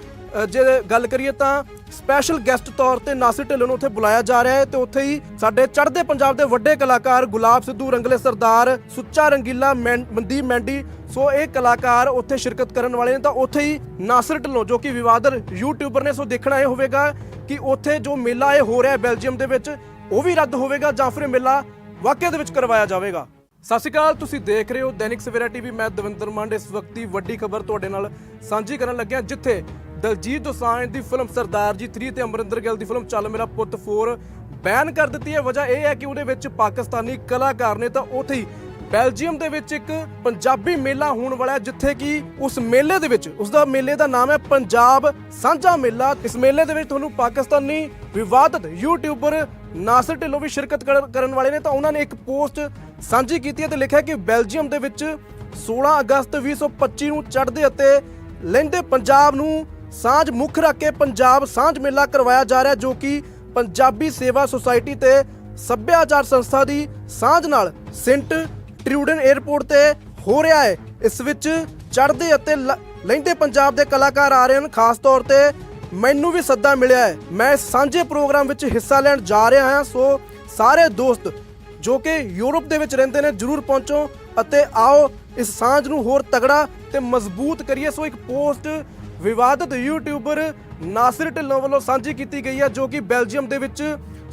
ਜੇ ਗੱਲ ਕਰੀਏ ਤਾਂ ਸਪੈਸ਼ਲ ਗੈਸਟ ਤੌਰ ਤੇ ਨਾਸਿਰ ਢਿੱਲੋਂ ਨੂੰ ਉੱਥੇ ਬੁਲਾਇਆ ਜਾ ਰਿਹਾ ਹੈ ਤੇ ਉੱਥੇ ਹੀ ਸਾਡੇ ਚੜ੍ਹਦੇ ਪੰਜਾਬ ਦੇ ਵੱਡੇ ਕਲਾਕਾਰ ਗੁਲਾਬ ਸਿੱਧੂ, ਰੰਗਲੇ ਸਰਦਾਰ, ਸੁੱਚਾ ਰੰਗੀਲਾ ਮਨਦੀਪ ਮੈਂਡੀ, ਸੋ ਇਹ ਕਲਾਕਾਰ ਉੱਥੇ ਸ਼ਿਰਕਤ ਕਰਨ ਵਾਲੇ ਨੇ ਤਾਂ ਉੱਥੇ ਹੀ ਨਾਸਿਰ ਢਿੱਲੋਂ, ਜੋ ਕਿ ਵਿਵਾਦਰ ਯੂਟਿਊਬਰ ਨੇ, ਸੋ ਦੇਖਣਾ ਇਹ ਹੋਵੇਗਾ ਕਿ ਉੱਥੇ ਜੋ ਮੇਲਾ ਇਹ ਹੋ ਰਿਹਾ ਬੈਲਜੀਅਮ ਦੇ ਵਿੱਚ ਉਹ ਵੀ ਰੱਦ ਹੋਵੇਗਾ ਜਾਂ ਫਿਰ ਮੇਲਾ ਵਾਕਿਆ ਦੇ ਵਿੱਚ ਕਰਵਾਇਆ ਜਾਵੇਗਾ? ਸਤਿ ਸ਼੍ਰੀ ਅਕਾਲ, ਤੁਸੀਂ ਦੇਖ ਰਹੇ ਹੋ ਦੈਨਿਕ ਸਵੇਰਾ ਟੀਵੀ। ਮੈਂ ਦਵਿੰਦਰ ਮੰਡ ਇਸ ਵਕਤ ਦੀ ਵੱਡੀ ਖਬਰ ਤੁਹਾਡੇ ਨਾਲ ਸਾਂਝੀ ਕਰਨ ਲੱਗਿਆ, ਜਿੱਥੇ ਦਲਜੀਤ ਦੋਸਾਂਝ ਦੀ ਫਿਲਮ ਸਰਦਾਰ ਜੀ 3 ਤੇ ਅਮਰਿੰਦਰ ਗਿੱਲ ਦੀ ਫਿਲਮ ਚੱਲ ਮੇਰਾ ਪੁੱਤ 4 ਬੈਨ ਕਰ ਦਿੱਤੀ ਹੈ। ਵਜ੍ਹਾ ਇਹ ਹੈ ਕਿ ਉਹਦੇ ਵਿੱਚ ਪਾਕਿਸਤਾਨੀ ਕਲਾਕਾਰ ਨੇ ਤਾਂ ਉੱਥੇ ਹੀ ਬੈਲਜੀਅਮ ਦੇ ਵਿੱਚ ਇੱਕ ਪੰਜਾਬੀ ਮੇਲਾ ਹੋਣ ਵਾਲਾ ਹੈ, ਜਿੱਥੇ ਕਿ ਉਸ ਮੇਲੇ ਦੇ ਵਿੱਚ ਉਸ ਦਾ ਮੇਲੇ ਦਾ ਨਾਮ ਹੈ ਪੰਜਾਬ ਸਾਂਝਾ ਮੇਲਾ। ਇਸ ਮੇਲੇ ਦੇ ਵਿੱਚ ਤੁਹਾਨੂੰ ਪਾਕਿਸਤਾਨੀ ਵਿਵਾਦਤ ਯੂਟਿਊਬਰ ਨਾਸਰ ਢਿੱਲੋਂ ਵੀ ਸ਼ਿਰਕਤ ਕਰਨ ਵਾਲੇ ਨੇ ਤਾਂ ਉਹਨਾਂ ਨੇ ਇੱਕ ਪੋਸਟ ਸਾਂਝੀ ਕੀਤੀ ਹੈ ਤੇ ਲਿਖਿਆ ਕਿ ਬੈਲਜੀਅਮ ਦੇ ਵਿੱਚ 16 ਅਗਸਤ 2025 ਨੂੰ ਚੜ੍ਹਦੇ ਅਤੇ ਲਹਿੰਦੇ ਪੰਜਾਬ ਨੂੰ ਸਾਂਝ ਮੁੱਖ ਰੱਖ ਕੇ ਪੰਜਾਬ ਸਾਂਝ ਮੇਲਾ ਕਰਵਾਇਆ ਜਾ ਰਿਹਾ ਜੋ ਕਿ ਪੰਜਾਬੀ ਸੇਵਾ ਸੁਸਾਇਟੀ ਤੇ ਸੱਭਿਆਚਾਰ ਸੰਸਥਾ ਦੀ ਸਾਂਝ ਨਾਲ ਸਿੰਟ ਟ੍ਰਿਊਡਨ 에ਅਰਪੋਰਟ ਤੇ ਹੋ ਰਿਹਾ ਹੈ। ਇਸ ਵਿੱਚ ਚੜ੍ਹਦੇ ਅਤੇ ਲ- ਲਹਿੰਦੇ ਪੰਜਾਬ ਦੇ ਕਲਾਕਾਰ ਆ ਰਹੇ ਹਨ, ਖਾਸ ਤੌਰ ਤੇ ਮੈਨੂੰ ਵੀ ਸੱਦਾ ਮਿਲਿਆ ਹੈ। ਮੈਂ ਸਾਂਝੇ ਪ੍ਰੋਗਰਾਮ ਵਿੱਚ ਹਿੱਸਾ ਲੈਣ ਜਾ ਰਿਹਾ ਹਾਂ, ਸੋ ਸਾਰੇ ਦੋਸਤ ਜੋ ਕਿ ਯੂਰਪ ਦੇ ਵਿੱਚ ਰਹਿੰਦੇ ਨੇ, ਜਰੂਰ ਪਹੁੰਚੋ ਅਤੇ ਆਓ ਇਸ ਸਾਂਝ ਨੂੰ ਹੋਰ ਤਗੜਾ ਤੇ ਮਜ਼ਬੂਤ ਕਰੀਏ। ਸੋ ਇੱਕ ਪੋਸਟ ਵਿਵਾਦਤ ਯੂਟਿਊਬਰ ਨਾਸਿਰ ਢਿੱਲੋਂ ਵੱਲੋਂ ਸਾਂਝੀ ਕੀਤੀ ਗਈ ਹੈ, ਜੋ ਕਿ ਬੈਲਜੀਅਮ ਦੇ ਵਿੱਚ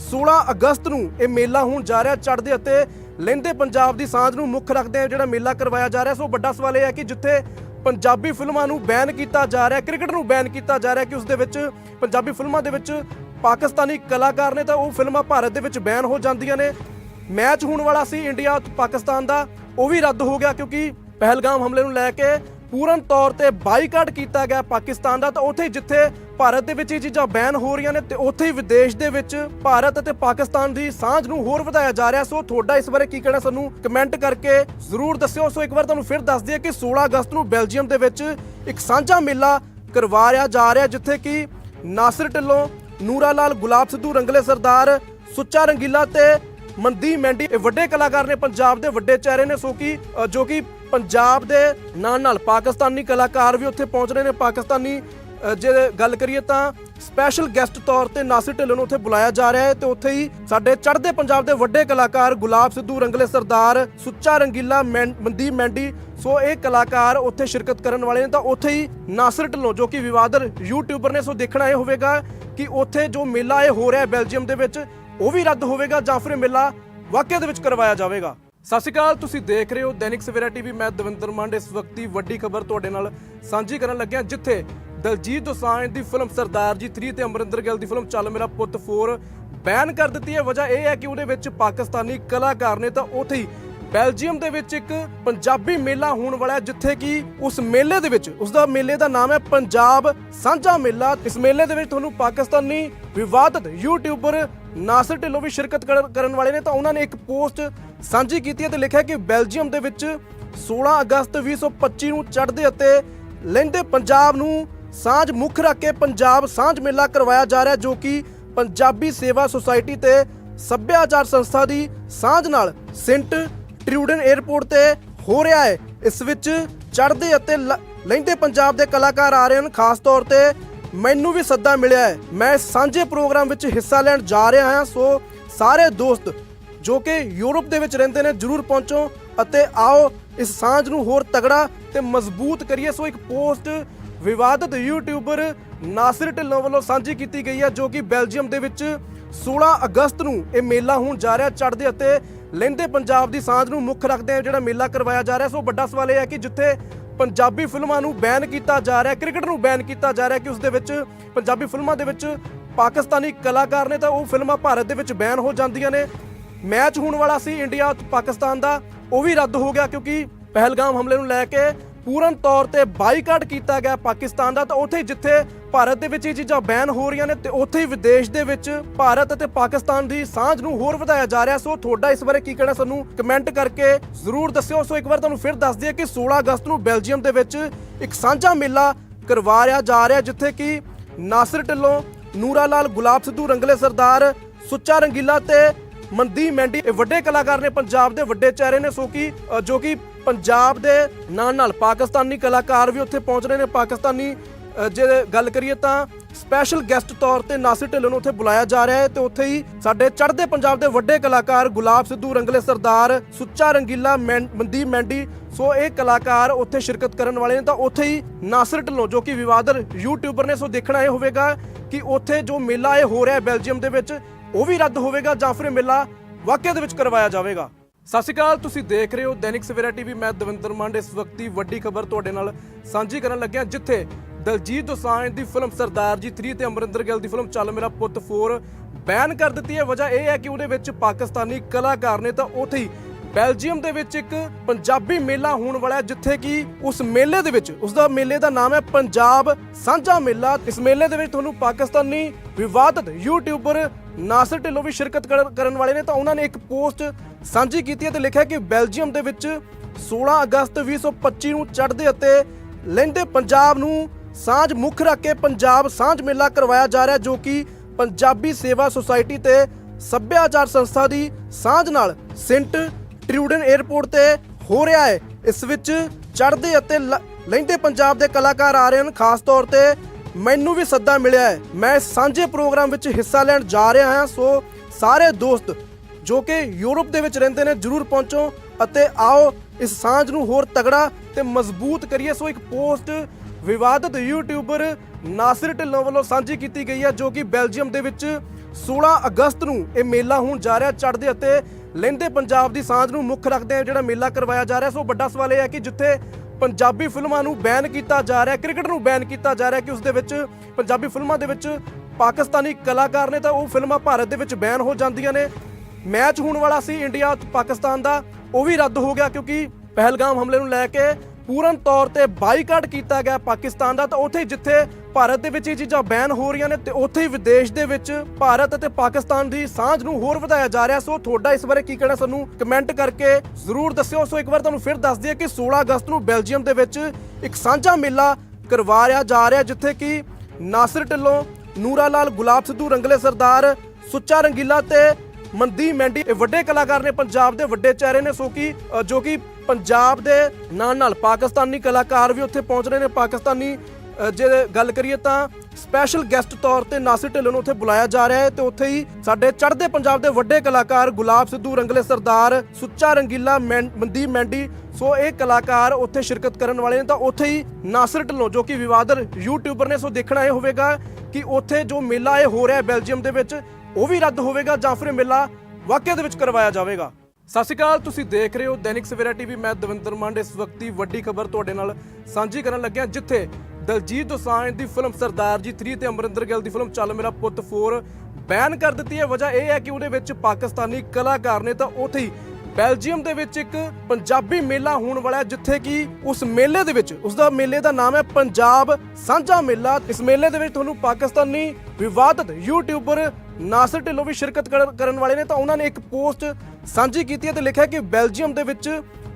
16 ਅਗਸਤ ਨੂੰ ਇਹ ਮੇਲਾ ਹੋਣ ਜਾ ਰਿਹਾ ਚੜ੍ਹਦੇ ਅਤੇ ਲਹਿੰਦੇ ਪੰਜਾਬ ਦੀ ਸਾਂਝ ਨੂੰ ਮੁੱਖ ਰੱਖਦੇ ਹੋਏ ਜਿਹੜਾ ਮੇਲਾ ਕਰਵਾਇਆ ਜਾ ਰਿਹਾ, ਸੋ ਵੱਡਾ ਸਵਾਲ ਇਹ ਹੈ ਕਿ ਜਿੱਥੇ ਪੰਜਾਬੀ ਫਿਲਮਾਂ ਨੂੰ ਬੈਨ ਕੀਤਾ ਜਾ ਰਿਹਾ, ਕ੍ਰਿਕਟ ਨੂੰ ਬੈਨ ਕੀਤਾ ਜਾ ਰਿਹਾ ਕਿ ਉਸ ਦੇ ਵਿੱਚ ਪੰਜਾਬੀ ਫਿਲਮਾਂ ਦੇ ਵਿੱਚ ਪਾਕਿਸਤਾਨੀ ਕਲਾਕਾਰ ਨੇ ਤਾਂ ਉਹ ਫਿਲਮਾਂ ਭਾਰਤ ਦੇ ਵਿੱਚ ਬੈਨ ਹੋ ਜਾਂਦੀਆਂ ਨੇ। ਮੈਚ ਹੋਣ ਵਾਲਾ ਸੀ ਇੰਡੀਆ ਪਾਕਿਸਤਾਨ ਦਾ, ਉਹ ਵੀ ਰੱਦ ਹੋ ਗਿਆ ਕਿਉਂਕਿ ਪਹਿਲਗਾਮ ਹਮਲੇ ਨੂੰ ਲੈ ਕੇ ਪੂਰਨ ਤੌਰ ਤੇ ਬਾਈਕਾਟ ਕੀਤਾ ਗਿਆ ਪਾਕਿਸਤਾਨ ਦਾ, ਤਾਂ ਉੱਥੇ ਹੀ ਜਿੱਥੇ ਭਾਰਤ ਦੇ ਵਿੱਚ ਇਹ ਚੀਜ਼ਾਂ ਬੈਨ ਹੋ ਰਹੀਆਂ ਨੇ, ਤੇ ਉੱਥੇ ਹੀ ਵਿਦੇਸ਼ ਦੇ ਵਿੱਚ ਭਾਰਤ ਅਤੇ ਪਾਕਿਸਤਾਨ ਦੀ ਸਾਂਝ ਨੂੰ ਹੋਰ ਵਧਾਇਆ ਜਾ ਰਿਹਾ। ਸੋ ਤੁਹਾਡਾ ਇਸ ਬਾਰੇ ਕੀ ਕਹਿਣਾ, ਸਾਨੂੰ ਕਮੈਂਟ ਕਰਕੇ ਜ਼ਰੂਰ ਦੱਸਿਓ। ਸੋ ਇੱਕ ਵਾਰ ਤੁਹਾਨੂੰ ਫਿਰ ਦੱਸ ਦਈਏ ਕਿ 16 ਅਗਸਤ ਨੂੰ ਬੈਲਜੀਅਮ ਦੇ ਵਿੱਚ ਇੱਕ ਸਾਂਝਾ ਮੇਲਾ ਕਰਵਾਇਆ ਜਾ ਰਿਹਾ, ਜਿੱਥੇ ਕਿ ਨਾਸਰ ਢਿੱਲੋਂ, ਨੂਰਾ ਲਾਲ, ਗੁਲਾਬ ਸਿੱਧੂ, ਰੰਗਲੇ ਸਰਦਾਰ, ਸੁੱਚਾ ਰੰਗੀਲਾ ਤੇ ਮਨਦੀਪ ਮੈਂਡੀ, ਇਹ ਵੱਡੇ ਕਲਾਕਾਰ ਨੇ, ਪੰਜਾਬ ਦੇ ਵੱਡੇ ਚਿਹਰੇ ਨੇ, ਸੋ ਕਿ ਜੋ ਕਿ ਪੰਜਾਬ ਦੇ ਨਾਲ ਨਾਲ ਪਾਕਿਸਤਾਨੀ ਕਲਾਕਾਰ ਵੀ ਉੱਥੇ ਪਹੁੰਚ ਰਹੇ ਨੇ। ਪਾਕਿਸਤਾਨੀ ਜੇ ਗੱਲ ਕਰੀਏ ਤਾਂ ਸਪੈਸ਼ਲ ਗੈਸਟ ਤੌਰ ਤੇ ਨਾਸਿਰ ਢਿੱਲੋਂ ਨੂੰ ਉੱਥੇ ਬੁਲਾਇਆ ਜਾ ਰਿਹਾ ਹੈ ਤੇ ਉੱਥੇ ਹੀ ਸਾਡੇ ਚੜ੍ਹਦੇ ਪੰਜਾਬ ਦੇ ਵੱਡੇ ਕਲਾਕਾਰ ਗੁਲਾਬ ਸਿੱਧੂ, ਰੰਗਲੇ ਸਰਦਾਰ, ਸੁੱਚਾ ਰੰਗੀਲਾ ਮੈਂ- ਮਨਦੀਪ ਮੈਂਡੀ, ਸੋ ਇਹ ਕਲਾਕਾਰ ਉੱਥੇ ਸ਼ਿਰਕਤ ਕਰਨ ਵਾਲੇ ਨੇ ਤਾਂ ਉੱਥੇ ਹੀ ਨਾਸਿਰ ਢਿੱਲੋਂ, ਜੋ ਕਿ ਵਿਵਾਦਰ ਯੂਟਿਊਬਰ ਨੇ, ਸੋ ਦੇਖਣਾ ਇਹ ਹੋਵੇਗਾ ਕਿ ਉੱਥੇ ਜੋ ਮੇਲਾ ਇਹ ਹੋ ਰਿਹਾ ਹੈ ਬੈਲਜੀਅਮ ਦੇ ਵਿੱਚ, ਉਹ ਵੀ ਰੱਦ ਹੋਵੇਗਾ ਜਾਂ ਫਿਰ ਮੇਲਾ ਵਾਕਿਆ ਦੇ ਵਿੱਚ ਕਰਵਾਇਆ ਜਾਵੇਗਾ। ਸਤਿ ਸ਼੍ਰੀ ਅਕਾਲ, ਤੁਸੀਂ ਦੇਖ ਰਹੇ ਹੋ ਦੈਨਿਕ ਸਵੇਰਾ ਟੀਵੀ। ਮੈਂ ਦਵਿੰਦਰ ਮੰਡ। ਇਸ ਵਕਤ ਦੀ ਵੱਡੀ ਖਬਰ ਤੁਹਾਡੇ ਨਾਲ ਸਾਂਝੀ ਕਰਨ ਲੱਗਿਆ, ਜਿੱਥੇ ਦਲਜੀਤ ਦੋਸਾਂਝ ਦੀ ਫਿਲਮ ਸਰਦਾਰ ਜੀ 3 ਤੇ ਅਮਰਿੰਦਰ ਗਿੱਲ ਦੀ ਫਿਲਮ ਚੱਲ ਮੇਰਾ ਪੁੱਤ 4 ਬੈਨ ਕਰ ਦਿੱਤੀ ਹੈ। ਵਜ੍ਹਾ ਇਹ ਹੈ ਕਿ ਉਹਦੇ ਵਿੱਚ ਪਾਕਿਸਤਾਨੀ ਕਲਾਕਾਰ ਨੇ ਤਾਂ ਉੱਥੇ ਹੀ ਬੈਲਜੀਅਮ ਦੇ ਵਿੱਚ ਇੱਕ ਪੰਜਾਬੀ ਮੇਲਾ ਹੋਣ ਵਾਲਾ ਹੈ, ਜਿੱਥੇ ਕਿ ਉਸ ਮੇਲੇ ਦੇ ਵਿੱਚ, ਉਸ ਦਾ ਮੇਲੇ ਦਾ ਨਾਮ ਹੈ ਪੰਜਾਬ ਸਾਂਝਾ ਮੇਲਾ। ਇਸ ਮੇਲੇ ਦੇ ਵਿੱਚ ਤੁਹਾਨੂੰ ਪਾਕਿਸਤਾਨੀ ਵਿਵਾਦਤ ਯੂਟਿਊਬਰ ਨਾਸਰ ਢਿੱਲੋਂ ਵੀ ਸ਼ਿਰਕਤ ਕਰਨ ਵਾਲੇ ਨੇ, ਤਾਂ ਉਹਨਾਂ ਨੇ ਇੱਕ ਪੋਸਟ ਸਾਂਝੀ ਕੀਤੀ ਹੈ ਤੇ ਲਿਖਿਆ ਕਿ ਬੈਲਜੀਅਮ ਦੇ ਵਿੱਚ 16 ਅਗਸਤ 2025 ਨੂੰ ਚੜ੍ਹਦੇ ਅਤੇ ਲਹਿੰਦੇ ਪੰਜਾਬ ਨੂੰ ਸਾਂਝ ਮੁੱਖ ਰੱਖ ਕੇ ਪੰਜਾਬ ਸਾਂਝ ਮੇਲਾ ਕਰਵਾਇਆ ਜਾ ਰਿਹਾ, ਜੋ ਕਿ ਪੰਜਾਬੀ ਸੇਵਾ ਸੁਸਾਇਟੀ ਤੇ ਸੱਭਿਆਚਾਰ ਸੰਸਥਾ ਦੀ ਸਾਂਝ ਨਾਲ, ਸਿੰਟ ਟ੍ਰਿਊਡਨ 에ਅਰਪੋਰਟ ਤੇ ਹੋ ਰਿਹਾ ਹੈ। ਇਸ ਵਿੱਚ ਚੜ੍ਹਦੇ ਅਤੇ ਲਹਿੰਦੇ ਪੰਜਾਬ ਦੇ ਕਲਾਕਾਰ ਆ ਰਹੇ ਹਨ। ਖਾਸ ਤੌਰ ਤੇ ਮੈਨੂੰ ਵੀ ਸੱਦਾ ਮਿਲਿਆ ਹੈ। ਮੈਂ ਸਾਂਝੇ ਪ੍ਰੋਗਰਾਮ ਵਿੱਚ ਹਿੱਸਾ ਲੈਣ ਜਾ ਰਿਹਾ ਹਾਂ। ਸੋ ਸਾਰੇ ਦੋਸਤ ਜੋ ਕਿ ਯੂਰਪ ਦੇ ਵਿੱਚ ਰਹਿੰਦੇ ਨੇ, ਜਰੂਰ ਪਹੁੰਚੋ ਅਤੇ ਆਓ ਇਸ ਸਾਂਝ ਨੂੰ ਹੋਰ ਤਗੜਾ ਤੇ ਮਜ਼ਬੂਤ ਕਰੀਏ। ਸੋ ਇੱਕ ਪੋਸਟ ਵਿਵਾਦਤ ਯੂਟਿਊਬਰ ਨਾਸਿਰ ਢਿੱਲੋਂ ਵੱਲੋਂ ਸਾਂਝੀ ਕੀਤੀ ਗਈ ਹੈ, ਜੋ ਕਿ ਬੈਲਜੀਅਮ ਦੇ ਵਿੱਚ 16 ਅਗਸਤ ਨੂੰ ਇਹ ਮੇਲਾ ਹੋਣ ਜਾ ਰਿਹਾ ਚੜ੍ਹਦੇ ਅਤੇ ਲਹਿੰਦੇ ਪੰਜਾਬ ਦੀ ਸਾਂਝ ਨੂੰ ਮੁੱਖ ਰੱਖਦੇ ਆ ਜਿਹੜਾ ਮੇਲਾ ਕਰਵਾਇਆ ਜਾ ਰਿਹਾ, ਸੋ ਵੱਡਾ ਸਵਾਲ ਇਹ ਹੈ ਕਿ ਜਿੱਥੇ ਪੰਜਾਬੀ ਫਿਲਮਾਂ ਨੂੰ ਬੈਨ ਕੀਤਾ ਜਾ ਰਿਹਾ, ਕ੍ਰਿਕਟ ਨੂੰ ਬੈਨ ਕੀਤਾ ਜਾ ਰਿਹਾ, ਕਿ ਉਸ ਦੇ ਵਿੱਚ ਪੰਜਾਬੀ ਫਿਲਮਾਂ ਦੇ ਵਿੱਚ ਪਾਕਿਸਤਾਨੀ ਕਲਾਕਾਰ ਨੇ, ਤਾਂ ਉਹ ਫਿਲਮਾਂ ਭਾਰਤ ਦੇ ਵਿੱਚ ਬੈਨ ਹੋ ਜਾਂਦੀਆਂ ਨੇ। ਮੈਚ ਹੋਣ ਵਾਲਾ ਸੀ ਇੰਡੀਆ ਪਾਕਿਸਤਾਨ ਦਾ, ਉਹ ਵੀ ਰੱਦ ਹੋ ਗਿਆ ਕਿਉਂਕਿ ਪਹਿਲਗਾਮ ਹਮਲੇ ਨੂੰ ਲੈ ਕੇ ਪੂਰਨ ਤੌਰ ਤੇ ਬਾਈਕਾਟ ਕੀਤਾ ਗਿਆ ਪਾਕਿਸਤਾਨ ਦਾ, ਤਾਂ ਉੱਥੇ ਜਿੱਥੇ ਭਾਰਤ ਦੇ ਵਿੱਚ ਇਹ ਚੀਜ਼ਾਂ ਬੈਨ ਹੋ ਰਹੀਆਂ ਨੇ ਤੇ ਉੱਥੇ ਹੀ ਵਿਦੇਸ਼ ਦੇ ਵਿੱਚ ਭਾਰਤ ਅਤੇ ਪਾਕਿਸਤਾਨ ਦੀ ਸਾਂਝ ਨੂੰ ਹੋਰ ਵਧਾਇਆ ਜਾ ਰਿਹਾ। ਸੋ ਤੁਹਾਡਾ ਇਸ ਬਾਰੇ ਕੀ ਕਹਿਣਾ ਸਾਨੂੰ ਕਮੈਂਟ ਕਰਕੇ ਜ਼ਰੂਰ ਦੱਸਿਓ। ਸੋ ਇੱਕ ਵਾਰ ਤੁਹਾਨੂੰ ਫਿਰ ਦੱਸ ਦਈਏ ਕਿ 16 ਅਗਸਤ ਨੂੰ ਬੈਲਜੀਅਮ ਦੇ ਵਿੱਚ ਇੱਕ ਸਾਂਝਾ ਮੇਲਾ ਕਰਵਾਇਆ ਜਾ ਰਿਹਾ, ਜਿੱਥੇ ਕਿ ਨਾਸਰ ਢਿੱਲੋਂ ਨੂਰਾ ਲਾਲ ਗੁਲਾਬ ਸਿੱਧੂ, ਰੰਗਲੇ ਸਰਦਾਰ, ਸੁੱਚਾ ਰੰਗੀਲਾ ਤੇ ਮਨਦੀਪ ਮੈਂਡੀ, ਇਹ ਵੱਡੇ ਕਲਾਕਾਰ ਨੇ ਪੰਜਾਬ ਦੇ ਵੱਡੇ ਚਿਹਰੇ ਨੇ। ਸੋ ਕਿ ਜੋ ਕਿ ਪੰਜਾਬ ਦੇ ਨਾਲ ਨਾਲ ਪਾਕਿਸਤਾਨੀ ਕਲਾਕਾਰ ਵੀ ਉੱਥੇ ਪਹੁੰਚ ਰਹੇ ਨੇ। ਪਾਕਿਸਤਾਨੀ ਜੇ ਗੱਲ ਕਰੀਏ ਤਾਂ ਸਪੈਸ਼ਲ ਗੈਸਟ ਤੌਰ ਤੇ ਨਾਸਿਰ ਢਿੱਲੋਂ ਨੂੰ ਉੱਥੇ ਬੁਲਾਇਆ ਜਾ ਰਿਹਾ ਹੈ ਤੇ ਉੱਥੇ ਹੀ ਸਾਡੇ ਚੜ੍ਹਦੇ ਪੰਜਾਬ ਦੇ ਵੱਡੇ ਕਲਾਕਾਰ ਗੁਲਾਬ ਸਿੱਧੂ, ਰੰਗਲੇ ਸਰਦਾਰ ਸੁੱਚਾ ਰੰਗੀਲਾ, ਮੈਨ- ਮਨਦੀਪ ਮੈਂਡੀ, ਸੋ ਇਹ ਕਲਾਕਾਰ ਉੱਥੇ ਸ਼ਿਰਕਤ ਕਰਨ ਵਾਲੇ ਨੇ ਤਾਂ ਉੱਥੇ ਹੀ ਨਾਸਿਰ ਢਿੱਲੋਂ, ਜੋ ਕਿ ਵਿਵਾਦਰ ਯੂਟਿਊਬਰ ਨੇ, ਸੋ ਦੇਖਣਾ ਇਹ ਹੋਵੇਗਾ ਕਿ ਉੱਥੇ ਜੋ ਮੇਲਾ ਇਹ ਹੋ ਰਿਹਾ ਬੈਲਜੀਅਮ ਦੇ ਵਿੱਚ, ਉਹ ਵੀ ਰੱਦ ਹੋਵੇਗਾ ਜਾਂ ਫਿਰ ਮੇਲਾ ਵਾਕਿਆ ਦੇ ਵਿੱਚ ਕਰਵਾਇਆ ਜਾਵੇਗਾ। ਸਤਿ ਸ਼੍ਰੀ ਅਕਾਲ, ਤੁਸੀਂ ਦੇਖ ਰਹੇ ਹੋ ਦੈਨਿਕ ਸਵੇਰਾ ਟੀਵੀ। ਮੈਂ ਦਵਿੰਦਰ ਮੰਡ, ਇਸ ਵਕਤ ਦੀ ਵੱਡੀ ਖਬਰ ਤੁਹਾਡੇ ਨਾਲ ਸਾਂਝੀ ਕਰਨ ਲੱਗਿਆ, ਜਿੱਥੇ ਦਲਜੀਤ ਦੋਸਾਂਝ ਦੀ ਫਿਲਮ ਸਰਦਾਰ ਜੀ 3 ਤੇ ਅਮਰਿੰਦਰ ਗਿੱਲ ਦੀ ਫਿਲਮ ਚੱਲ ਮੇਰਾ ਪੁੱਤ 4 ਬੈਨ ਕਰ ਦਿੱਤੀ ਹੈ। ਵਜ੍ਹਾ ਇਹ ਹੈ ਕਿ ਉਹਦੇ ਵਿੱਚ ਪਾਕਿਸਤਾਨੀ ਕਲਾਕਾਰ ਨੇ ਤਾਂ ਉੱਥੇ ਹੀ ਬੈਲਜੀਅਮ ਦੇ ਵਿੱਚ ਇੱਕ ਪੰਜਾਬੀ ਮੇਲਾ ਹੋਣ ਵਾਲਾ ਹੈ, ਜਿੱਥੇ ਕਿ ਉਸ ਮੇਲੇ ਦੇ ਵਿੱਚ ਉਸ ਦਾ ਮੇਲੇ ਦਾ ਨਾਮ ਹੈ ਪੰਜਾਬ ਸਾਂਝਾ ਮੇਲਾ। ਇਸ ਮੇਲੇ ਦੇ ਵਿੱਚ ਤੁਹਾਨੂੰ ਪਾਕਿਸਤਾਨੀ ਵਿਵਾਦਤ ਯੂਟਿਊਬਰ ਨਾਸਰ ਢਿੱਲੋਂ ਵੀ ਸ਼ਿਰਕਤ ਕਰਨ ਵਾਲੇ ਨੇ। ਤਾਂ ਉਹਨਾਂ ਨੇ ਇੱਕ ਪੋਸਟ ਸਾਂਝੀ ਕੀਤੀ ਹੈ ਤੇ ਲਿਖਿਆ ਕਿ ਬੈਲਜੀਅਮ ਦੇ ਵਿੱਚ 16 ਅਗਸਤ 2025 ਨੂੰ ਚੜ੍ਹਦੇ ਅਤੇ ਲੈਂਦੇ ਪੰਜਾਬ ਨੂੰ ਸਾਂਝ ਮੁੱਖ ਰੱਖ ਕੇ ਪੰਜਾਬ ਸਾਂਝ ਮੇਲਾ ਕਰਵਾਇਆ ਜਾ ਰਿਹਾ, ਜੋ ਕਿ ਪੰਜਾਬੀ ਸੇਵਾ ਸੁਸਾਇਟੀ ਤੇ ਸੱਭਿਆਚਾਰ ਸੰਸਥਾ ਦੀ ਸਾਂਝ ਨਾਲ, ਸਿੰਟ ਟ੍ਰਿਊਡਨ 에ਅਰਪੋਰਟ ਤੇ ਹੋ ਰਿਹਾ ਹੈ। ਇਸ ਵਿੱਚ ਚੜ੍ਹਦੇ ਅਤੇ ਲ- ਲਹਿੰਦੇ ਪੰਜਾਬ ਦੇ ਕਲਾਕਾਰ ਆ ਰਹੇ ਹਨ। ਖਾਸ ਤੌਰ ਤੇ ਮੈਨੂੰ ਵੀ ਸੱਦਾ ਮਿਲਿਆ ਹੈ। ਮੈਂ ਸਾਂਝੇ ਪ੍ਰੋਗਰਾਮ ਵਿੱਚ ਹਿੱਸਾ ਲੈਣ ਜਾ ਰਿਹਾ ਹਾਂ। ਸੋ ਸਾਰੇ ਦੋਸਤ ਜੋ ਕਿ ਯੂਰਪ ਦੇ ਵਿੱਚ ਰਹਿੰਦੇ ਨੇ, ਜਰੂਰ ਪਹੁੰਚੋ ਅਤੇ ਆਓ ਇਸ ਸਾਂਝ ਨੂੰ ਹੋਰ ਤਗੜਾ ਤੇ ਮਜ਼ਬੂਤ ਕਰੀਏ। ਸੋ ਇੱਕ ਪੋਸਟ ਵਿਵਾਦਤ ਯੂਟਿਊਬਰ ਨਾਸਿਰ ਢਿੱਲੋਂ ਵੱਲੋਂ ਸਾਂਝੀ ਕੀਤੀ ਗਈ ਹੈ, ਜੋ ਕਿ ਬੈਲਜੀਅਮ ਦੇ ਵਿੱਚ 16 ਅਗਸਤ ਨੂੰ ਇਹ ਮੇਲਾ ਹੋਣ ਜਾ ਰਿਹਾ ਚੜ੍ਹਦੇ ਅਤੇ ਲਹਿੰਦੇ ਪੰਜਾਬ ਦੀ ਸਾਂਝ ਨੂੰ ਮੁੱਖ ਰੱਖਦੇ ਆ ਜਿਹੜਾ ਮੇਲਾ ਕਰਵਾਇਆ ਜਾ ਰਿਹਾ। ਸੋ ਵੱਡਾ ਸਵਾਲ ਇਹ ਹੈ ਕਿ ਜਿੱਥੇ ਪੰਜਾਬੀ ਫਿਲਮਾਂ ਨੂੰ ਬੈਨ ਕੀਤਾ ਜਾ ਰਿਹਾ, ਕ੍ਰਿਕਟ ਨੂੰ ਬੈਨ ਕੀਤਾ ਜਾ ਰਿਹਾ ਕਿ ਉਸ ਦੇ ਵਿੱਚ ਪੰਜਾਬੀ ਫਿਲਮਾਂ ਦੇ ਵਿੱਚ ਪਾਕਿਸਤਾਨੀ ਕਲਾਕਾਰ ਨੇ ਤਾਂ ਉਹ ਫਿਲਮਾਂ ਭਾਰਤ ਦੇ ਵਿੱਚ ਬੈਨ ਹੋ ਜਾਂਦੀਆਂ ਨੇ। ਮੈਚ ਹੋਣ ਵਾਲਾ ਸੀ ਇੰਡੀਆ ਪਾਕਿਸਤਾਨ ਦਾ, ਉਹ ਵੀ ਰੱਦ ਹੋ ਗਿਆ ਕਿਉਂਕਿ ਪਹਿਲਗਾਮ ਹਮਲੇ ਨੂੰ ਲੈ ਕੇ ਪੂਰਨ ਤੌਰ ਤੇ ਬਾਈਕਾਟ ਕੀਤਾ ਗਿਆ ਪਾਕਿਸਤਾਨ ਦਾ, ਤਾਂ ਉੱਥੇ ਹੀ ਜਿੱਥੇ ਭਾਰਤ ਦੇ ਵਿੱਚ ਇਹ ਚੀਜ਼ਾਂ ਬੈਨ ਹੋ ਰਹੀਆਂ ਨੇ, ਤੇ ਉੱਥੇ ਹੀ ਵਿਦੇਸ਼ ਦੇ ਵਿੱਚ ਭਾਰਤ ਅਤੇ ਪਾਕਿਸਤਾਨ ਦੀ ਸਾਂਝ ਨੂੰ ਹੋਰ ਵਧਾਇਆ ਜਾ ਰਿਹਾ। ਸੋ ਤੁਹਾਡਾ ਇਸ ਬਾਰੇ ਕੀ ਕਹਿਣਾ ਸਾਨੂੰ ਕਮੈਂਟ ਕਰਕੇ ਜ਼ਰੂਰ ਦੱਸਿਓ। ਸੋ ਇੱਕ ਵਾਰ ਤੁਹਾਨੂੰ ਫਿਰ ਦੱਸ ਦਈਏ ਕਿ 16 ਅਗਸਤ ਨੂੰ ਬੈਲਜੀਅਮ ਦੇ ਵਿੱਚ ਇੱਕ ਸਾਂਝਾ ਮੇਲਾ ਕਰਵਾਇਆ ਜਾ ਰਿਹਾ, ਜਿੱਥੇ ਕਿ ਨਾਸਰ ਢਿੱਲੋਂ ਨੂਰਾ ਲਾਲ ਗੁਲਾਬ ਸਿੱਧੂ, ਰੰਗਲੇ ਸਰਦਾਰ ਸੁੱਚਾ ਰੰਗੀਲਾ ਤੇ ਮਨਦੀਪ ਮੈਂਡੀ, ਇਹ ਵੱਡੇ ਕਲਾਕਾਰ ਨੇ ਪੰਜਾਬ ਦੇ ਵੱਡੇ ਚਿਹਰੇ ਨੇ, ਸੋ ਕਿ ਜੋ ਕਿ ਪੰਜਾਬ ਦੇ ਨਾਲ ਨਾਲ ਪਾਕਿਸਤਾਨੀ ਕਲਾਕਾਰ ਵੀ ਉੱਥੇ ਪਹੁੰਚ ਰਹੇ ਨੇ। ਪਾਕਿਸਤਾਨੀ ਜੇ ਗੱਲ ਕਰੀਏ ਤਾਂ ਸਪੈਸ਼ਲ ਗੈਸਟ ਤੌਰ ਤੇ ਨਾਸਿਰ ਢਿੱਲੋਂ ਨੂੰ ਉੱਥੇ ਬੁਲਾਇਆ ਜਾ ਰਿਹਾ ਹੈ ਤੇ ਉੱਥੇ ਹੀ ਸਾਡੇ ਚੜ੍ਹਦੇ ਪੰਜਾਬ ਦੇ ਵੱਡੇ ਕਲਾਕਾਰ ਗੁਲਾਬ ਸਿੱਧੂ, ਰੰਗਲੇ ਸਰਦਾਰ, ਸੁੱਚਾ ਰੰਗੀਲਾ ਮੈਨ- ਮਨਦੀਪ ਮੈਂਡੀ, ਸੋ ਇਹ ਕਲਾਕਾਰ ਉੱਥੇ ਸ਼ਿਰਕਤ ਕਰਨ ਵਾਲੇ ਨੇ ਤਾਂ ਉੱਥੇ ਹੀ ਨਾਸਿਰ ਢਿੱਲੋਂ, ਜੋ ਕਿ ਵਿਵਾਦਰ ਯੂਟਿਊਬਰ ਨੇ, ਸੋ ਦੇਖਣਾ ਇਹ ਹੋਵੇਗਾ ਕਿ ਉੱਥੇ ਜੋ ਮੇਲਾ ਇਹ ਹੋ ਰਿਹਾ ਬੈਲਜੀਅਮ ਦੇ ਵਿੱਚ, ਉਹ ਵੀ ਰੱਦ ਹੋਵੇਗਾ ਜਾਂ ਫਿਰ ਮੇਲਾ ਵਾਕਿਆ ਦੇ ਵਿੱਚ ਕਰਵਾਇਆ ਜਾਵੇਗਾ। ਸਤਿ ਸ਼੍ਰੀ ਅਕਾਲ, ਤੁਸੀਂ ਦੇਖ ਰਹੇ ਹੋ ਦੈਨਿਕ ਸਵੇਰਾ ਟੀਵੀ। ਮੈਂ ਦਵਿੰਦਰ ਮੰਡ, ਇਸ ਵਕਤੀ ਵੱਡੀ ਖਬਰ ਤੁਹਾਡੇ ਨਾਲ ਸਾਂਝੀ ਕਰਨ ਲੱਗਿਆ, ਜਿੱਥੇ ਦਲਜੀਤ ਦੋਸਾਂਝ ਦੀ ਫਿਲਮ ਸਰਦਾਰ ਜੀ 3 ਤੇ ਅਮਰਿੰਦਰ ਗਿੱਲ ਦੀ ਫਿਲਮ ਚੱਲ ਮੇਰਾ ਪੁੱਤ 4 ਬੈਨ ਕਰ ਦਿੱਤੀ ਹੈ। ਵਜ੍ਹਾ ਇਹ ਹੈ ਕਿ ਉਹਦੇ ਵਿੱਚ ਪਾਕਿਸਤਾਨੀ ਕਲਾਕਾਰ ਨੇ ਤਾਂ ਉੱਥੇ ਹੀ ਬੈਲਜੀਅਮ ਦੇ ਵਿੱਚ ਇੱਕ ਪੰਜਾਬੀ ਮੇਲਾ ਹੋਣ ਵਾਲਾ ਜਿੱਥੇ ਕਿ ਉਸ ਮੇਲੇ ਦੇ ਵਿੱਚ, ਉਸ ਦਾ ਮੇਲੇ ਦਾ ਨਾਮ ਹੈ ਪੰਜਾਬ ਸਾਂਝਾ ਮੇਲਾ। ਇਸ ਮੇਲੇ ਦੇ ਵਿੱਚ ਤੁਹਾਨੂੰ ਪਾਕਿਸਤਾਨੀ ਵਿਵਾਦਤ ਯੂਟਿਊਬਰ ਨਾਸਰ ਢਿੱਲੋਂ ਵੀ ਸ਼ਿਰਕਤ ਕਰਨ ਵਾਲੇ ਨੇ ਤਾਂ ਉਹਨਾਂ ਨੇ ਇੱਕ ਪੋਸਟ ਸਾਂਝੀ ਕੀਤੀ ਹੈ ਤੇ ਲਿਖਿਆ ਕਿ ਬੈਲਜੀਅਮ ਦੇ ਵਿੱਚ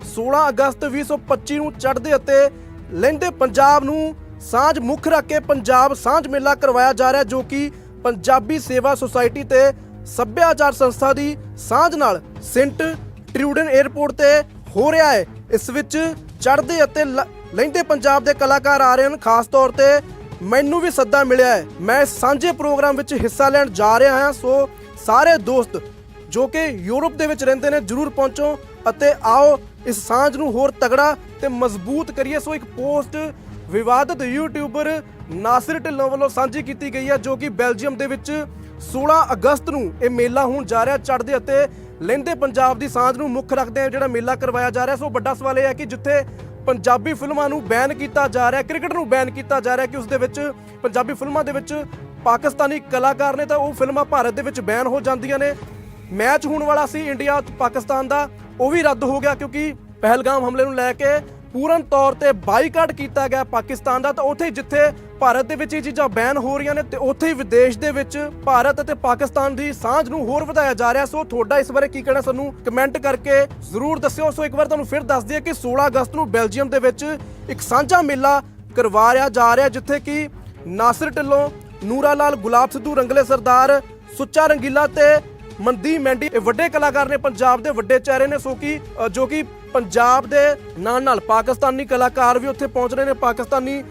16 ਅਗਸਤ 2025 ਨੂੰ ਚੜ੍ਹਦੇ ਅਤੇ ਲਹਿੰਦੇ ਪੰਜਾਬ ਨੂੰ ਸਾਂਝ ਮੁੱਖ ਰੱਖ ਕੇ ਪੰਜਾਬ ਸਾਂਝ ਮੇਲਾ ਕਰਵਾਇਆ ਜਾ ਰਿਹਾ ਜੋ ਕਿ ਪੰਜਾਬੀ ਸੇਵਾ ਸੁਸਾਇਟੀ ਤੇ ਸੱਭਿਆਚਾਰ ਸੰਸਥਾ ਦੀ ਸਾਂਝ ਨਾਲ ਸੈਂਟ ਟ੍ਰਿਊਡਨ 에ਅਰਪੋਰਟ ਤੇ ਹੋ ਰਿਹਾ ਹੈ। ਇਸ ਵਿੱਚ ਚੜ੍ਹਦੇ ਅਤੇ ਲ- ਲਹਿੰਦੇ ਪੰਜਾਬ ਦੇ ਕਲਾਕਾਰ ਆ ਰਹੇ ਹਨ, ਖਾਸ ਤੌਰ ਤੇ ਮੈਨੂੰ ਵੀ ਸੱਦਾ ਮਿਲਿਆ ਹੈ। ਮੈਂ ਸਾਂਝੇ ਪ੍ਰੋਗਰਾਮ ਵਿੱਚ ਹਿੱਸਾ ਲੈਣ ਜਾ ਰਿਹਾ ਹਾਂ, ਸੋ ਸਾਰੇ ਦੋਸਤ ਜੋ ਕਿ ਯੂਰਪ ਦੇ ਵਿੱਚ ਰਹਿੰਦੇ ਨੇ, ਜਰੂਰ ਪਹੁੰਚੋ ਅਤੇ ਆਓ ਇਸ ਸਾਂਝ ਨੂੰ ਹੋਰ ਤਗੜਾ ਤੇ ਮਜ਼ਬੂਤ ਕਰੀਏ। ਸੋ ਇੱਕ ਪੋਸਟ ਵਿਵਾਦਤ ਯੂਟਿਊਬਰ ਨਾਸਿਰ ਢਿੱਲੋਂ ਵੱਲੋਂ ਸਾਂਝੀ ਕੀਤੀ ਗਈ ਹੈ, ਜੋ ਕਿ ਬੈਲਜੀਅਮ ਦੇ ਵਿੱਚ 16 ਅਗਸਤ ਨੂੰ ਇਹ ਮੇਲਾ ਹੋਣ ਜਾ ਰਿਹਾ, ਚੜ੍ਹਦੇ ਅਤੇ ਲਹਿੰਦੇ ਪੰਜਾਬ ਦੀ ਸਾਂਝ ਨੂੰ ਮੁੱਖ ਰੱਖਦੇ ਹੋਏ ਜਿਹੜਾ ਮੇਲਾ ਕਰਵਾਇਆ ਜਾ ਰਿਹਾ। ਸੋ ਵੱਡਾ ਸਵਾਲ ਇਹ ਹੈ ਕਿ ਜਿੱਥੇ ਪੰਜਾਬੀ ਫਿਲਮਾਂ ਨੂੰ ਬੈਨ ਕੀਤਾ ਜਾ ਰਿਹਾ, ਕ੍ਰਿਕਟ ਨੂੰ ਬੈਨ ਕੀਤਾ ਜਾ ਰਿਹਾ ਕਿ ਉਸ ਦੇ ਵਿੱਚ ਪੰਜਾਬੀ ਫਿਲਮਾਂ ਦੇ ਵਿੱਚ ਪਾਕਿਸਤਾਨੀ ਕਲਾਕਾਰ ਨੇ ਤਾਂ ਉਹ ਫਿਲਮਾਂ ਭਾਰਤ ਦੇ ਵਿੱਚ ਬੈਨ ਹੋ ਜਾਂਦੀਆਂ ਨੇ। ਮੈਚ ਹੋਣ ਵਾਲਾ ਸੀ ਇੰਡੀਆ ਪਾਕਿਸਤਾਨ ਦਾ, ਉਹ ਵੀ ਰੱਦ ਹੋ ਗਿਆ ਕਿਉਂਕਿ ਪਹਿਲਗਾਮ ਹਮਲੇ ਨੂੰ ਲੈ ਕੇ ਪੂਰਨ ਤੌਰ ਤੇ ਬਾਈਕਾਟ ਕੀਤਾ ਗਿਆ ਪਾਕਿਸਤਾਨ ਦਾ, ਤਾਂ ਉੱਥੇ ਜਿੱਥੇ ਭਾਰਤ ਦੇ ਵਿੱਚ ਇਹ ਚੀਜ਼ਾਂ ਬੈਨ ਹੋ ਰਹੀਆਂ ਨੇ, ਤੇ ਉੱਥੇ ਹੀ ਵਿਦੇਸ਼ ਦੇ ਵਿੱਚ ਭਾਰਤ ਅਤੇ ਪਾਕਿਸਤਾਨ ਦੀ ਸਾਂਝ ਨੂੰ ਹੋਰ ਵਧਾਇਆ ਜਾ ਰਿਹਾ। ਸੋ ਤੁਹਾਡਾ ਇਸ ਬਾਰੇ ਕੀ ਕਹਿਣਾ ਸਾਨੂੰ ਕਮੈਂਟ ਕਰਕੇ ਜ਼ਰੂਰ ਦੱਸਿਓ। ਸੋ ਇੱਕ ਵਾਰ ਤੁਹਾਨੂੰ ਫਿਰ ਦੱਸ ਦਈਏ ਕਿ 16 ਅਗਸਤ ਨੂੰ ਬੈਲਜੀਅਮ ਦੇ ਵਿੱਚ ਇੱਕ ਸਾਂਝਾ ਮੇਲਾ ਕਰਵਾਇਆ ਜਾ ਰਿਹਾ, ਜਿੱਥੇ ਕਿ ਨਾਸਰ ਢਿੱਲੋਂ ਨੂਰਾ ਲਾਲ ਗੁਲਾਬ ਸਿੱਧੂ, ਰੰਗਲੇ ਸਰਦਾਰ ਸੁੱਚਾ ਰੰਗੀਲਾ ਤੇ ਮਨਦੀਪ ਮੈਂਡੀ, ਇਹ ਵੱਡੇ ਕਲਾਕਾਰ ਨੇ ਪੰਜਾਬ ਦੇ ਵੱਡੇ ਚਿਹਰੇ ਨੇ, ਸੋ ਕਿ ਜੋ ਕਿ ਪੰਜਾਬ ਦੇ ਨਾਲ ਨਾਲ ਪਾਕਿਸਤਾਨੀ ਕਲਾਕਾਰ ਵੀ ਉੱਥੇ ਪਹੁੰਚ ਰਹੇ ਨੇ। ਪਾਕਿਸਤਾਨੀ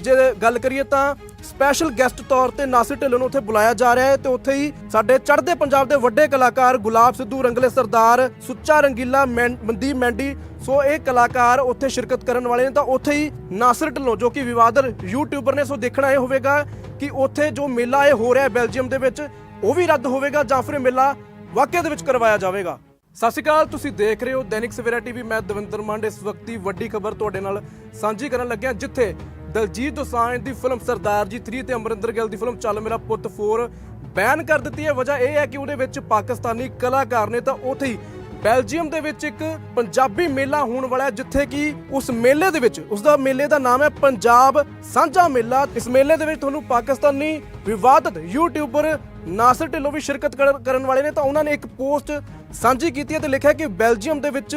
ਜੇ ਗੱਲ ਕਰੀਏ ਤਾਂ ਸਪੈਸ਼ਲ ਗੈਸਟ ਤੌਰ ਤੇ ਨਾਸਿਰ ਢਿੱਲੋਂ ਨੂੰ ਉੱਥੇ ਬੁਲਾਇਆ ਜਾ ਰਿਹਾ ਹੈ ਤੇ ਉੱਥੇ ਹੀ ਸਾਡੇ ਚੜ੍ਹਦੇ ਪੰਜਾਬ ਦੇ ਵੱਡੇ ਕਲਾਕਾਰ ਗੁਲਾਬ ਸਿੱਧੂ, ਰੰਗਲੇ ਸਰਦਾਰ ਸੁੱਚਾ ਰੰਗੀਲਾ, ਮੈਂ- ਮਨਦੀਪ ਮੈਂਡੀ, ਸੋ ਇਹ ਕਲਾਕਾਰ ਉੱਥੇ ਸ਼ਿਰਕਤ ਕਰਨ ਵਾਲੇ ਨੇ ਤਾਂ ਉੱਥੇ ਹੀ ਨਾਸਿਰ ਢਿੱਲੋਂ, ਜੋ ਕਿ ਵਿਵਾਦਰ ਯੂਟਿਊਬਰ ਨੇ, ਸੋ ਦੇਖਣਾ ਇਹ ਹੋਵੇਗਾ ਕਿ ਉੱਥੇ ਜੋ ਮੇਲਾ ਇਹ ਹੋ ਰਿਹਾ ਬੈਲਜੀਅਮ ਦੇ ਵਿੱਚ, ਉਹ ਵੀ ਰੱਦ ਹੋਵੇਗਾ ਜਾਂ ਫਿਰ ਮੇਲਾ ਵਾਕਿਆ ਦੇ ਵਿੱਚ ਕਰਵਾਇਆ ਜਾਵੇਗਾ। ਸਤਿ ਸ਼੍ਰੀ ਅਕਾਲ, ਤੁਸੀਂ ਦੇਖ ਰਹੇ ਹੋ ਦੈਨਿਕ ਸਵੇਰਾ ਟੀਵੀ। ਮੈਂ ਦਵਿੰਦਰ ਮੰਡ ਇਸ ਵਕਤੀ ਵੱਡੀ ਖਬਰ ਤੁਹਾਡੇ ਨਾਲ ਸਾਂਝੀ ਕਰਨ ਲੱਗਿਆ, ਜਿੱਥੇ ਦਲਜੀਤ ਦੋਸਾਂਝ ਦੀ ਫਿਲਮ ਸਰਦਾਰ ਜੀ 3 ਤੇ ਅਮਰਿੰਦਰ ਗਿੱਲ ਦੀ ਫਿਲਮ ਚੱਲ ਮੇਰਾ ਪੁੱਤ 4 ਬੈਨ ਕਰ ਦਿੱਤੀ ਹੈ। ਵਜ੍ਹਾ ਇਹ ਹੈ ਕਿ ਉਹਦੇ ਵਿੱਚ ਪਾਕਿਸਤਾਨੀ ਕਲਾਕਾਰ ਨੇ ਤਾਂ ਉੱਥੇ ਹੀ ਬੈਲਜੀਅਮ ਦੇ ਵਿੱਚ ਇੱਕ ਪੰਜਾਬੀ ਮੇਲਾ ਹੋਣ ਵਾਲਾ ਹੈ, ਜਿੱਥੇ ਕਿ ਉਸ ਮੇਲੇ ਦੇ ਵਿੱਚ, ਉਸ ਦਾ ਮੇਲੇ ਦਾ ਨਾਮ ਹੈ ਪੰਜਾਬ ਸਾਂਝਾ ਮੇਲਾ। ਇਸ ਮੇਲੇ ਦੇ ਵਿੱਚ ਤੁਹਾਨੂੰ ਪਾਕਿਸਤਾਨੀ ਵਿਵਾਦਤ ਯੂਟਿਊਬਰ ਨਾਸਰ ਢਿੱਲੋਂ ਵੀ ਸ਼ਿਰਕਤ ਕਰਨ ਵਾਲੇ ਨੇ ਤਾਂ ਉਹਨਾਂ ਨੇ ਇੱਕ ਪੋਸਟ ਸਾਂਝੀ ਕੀਤੀ ਹੈ ਤੇ ਲਿਖਿਆ ਕਿ ਬੈਲਜੀਅਮ ਦੇ ਵਿੱਚ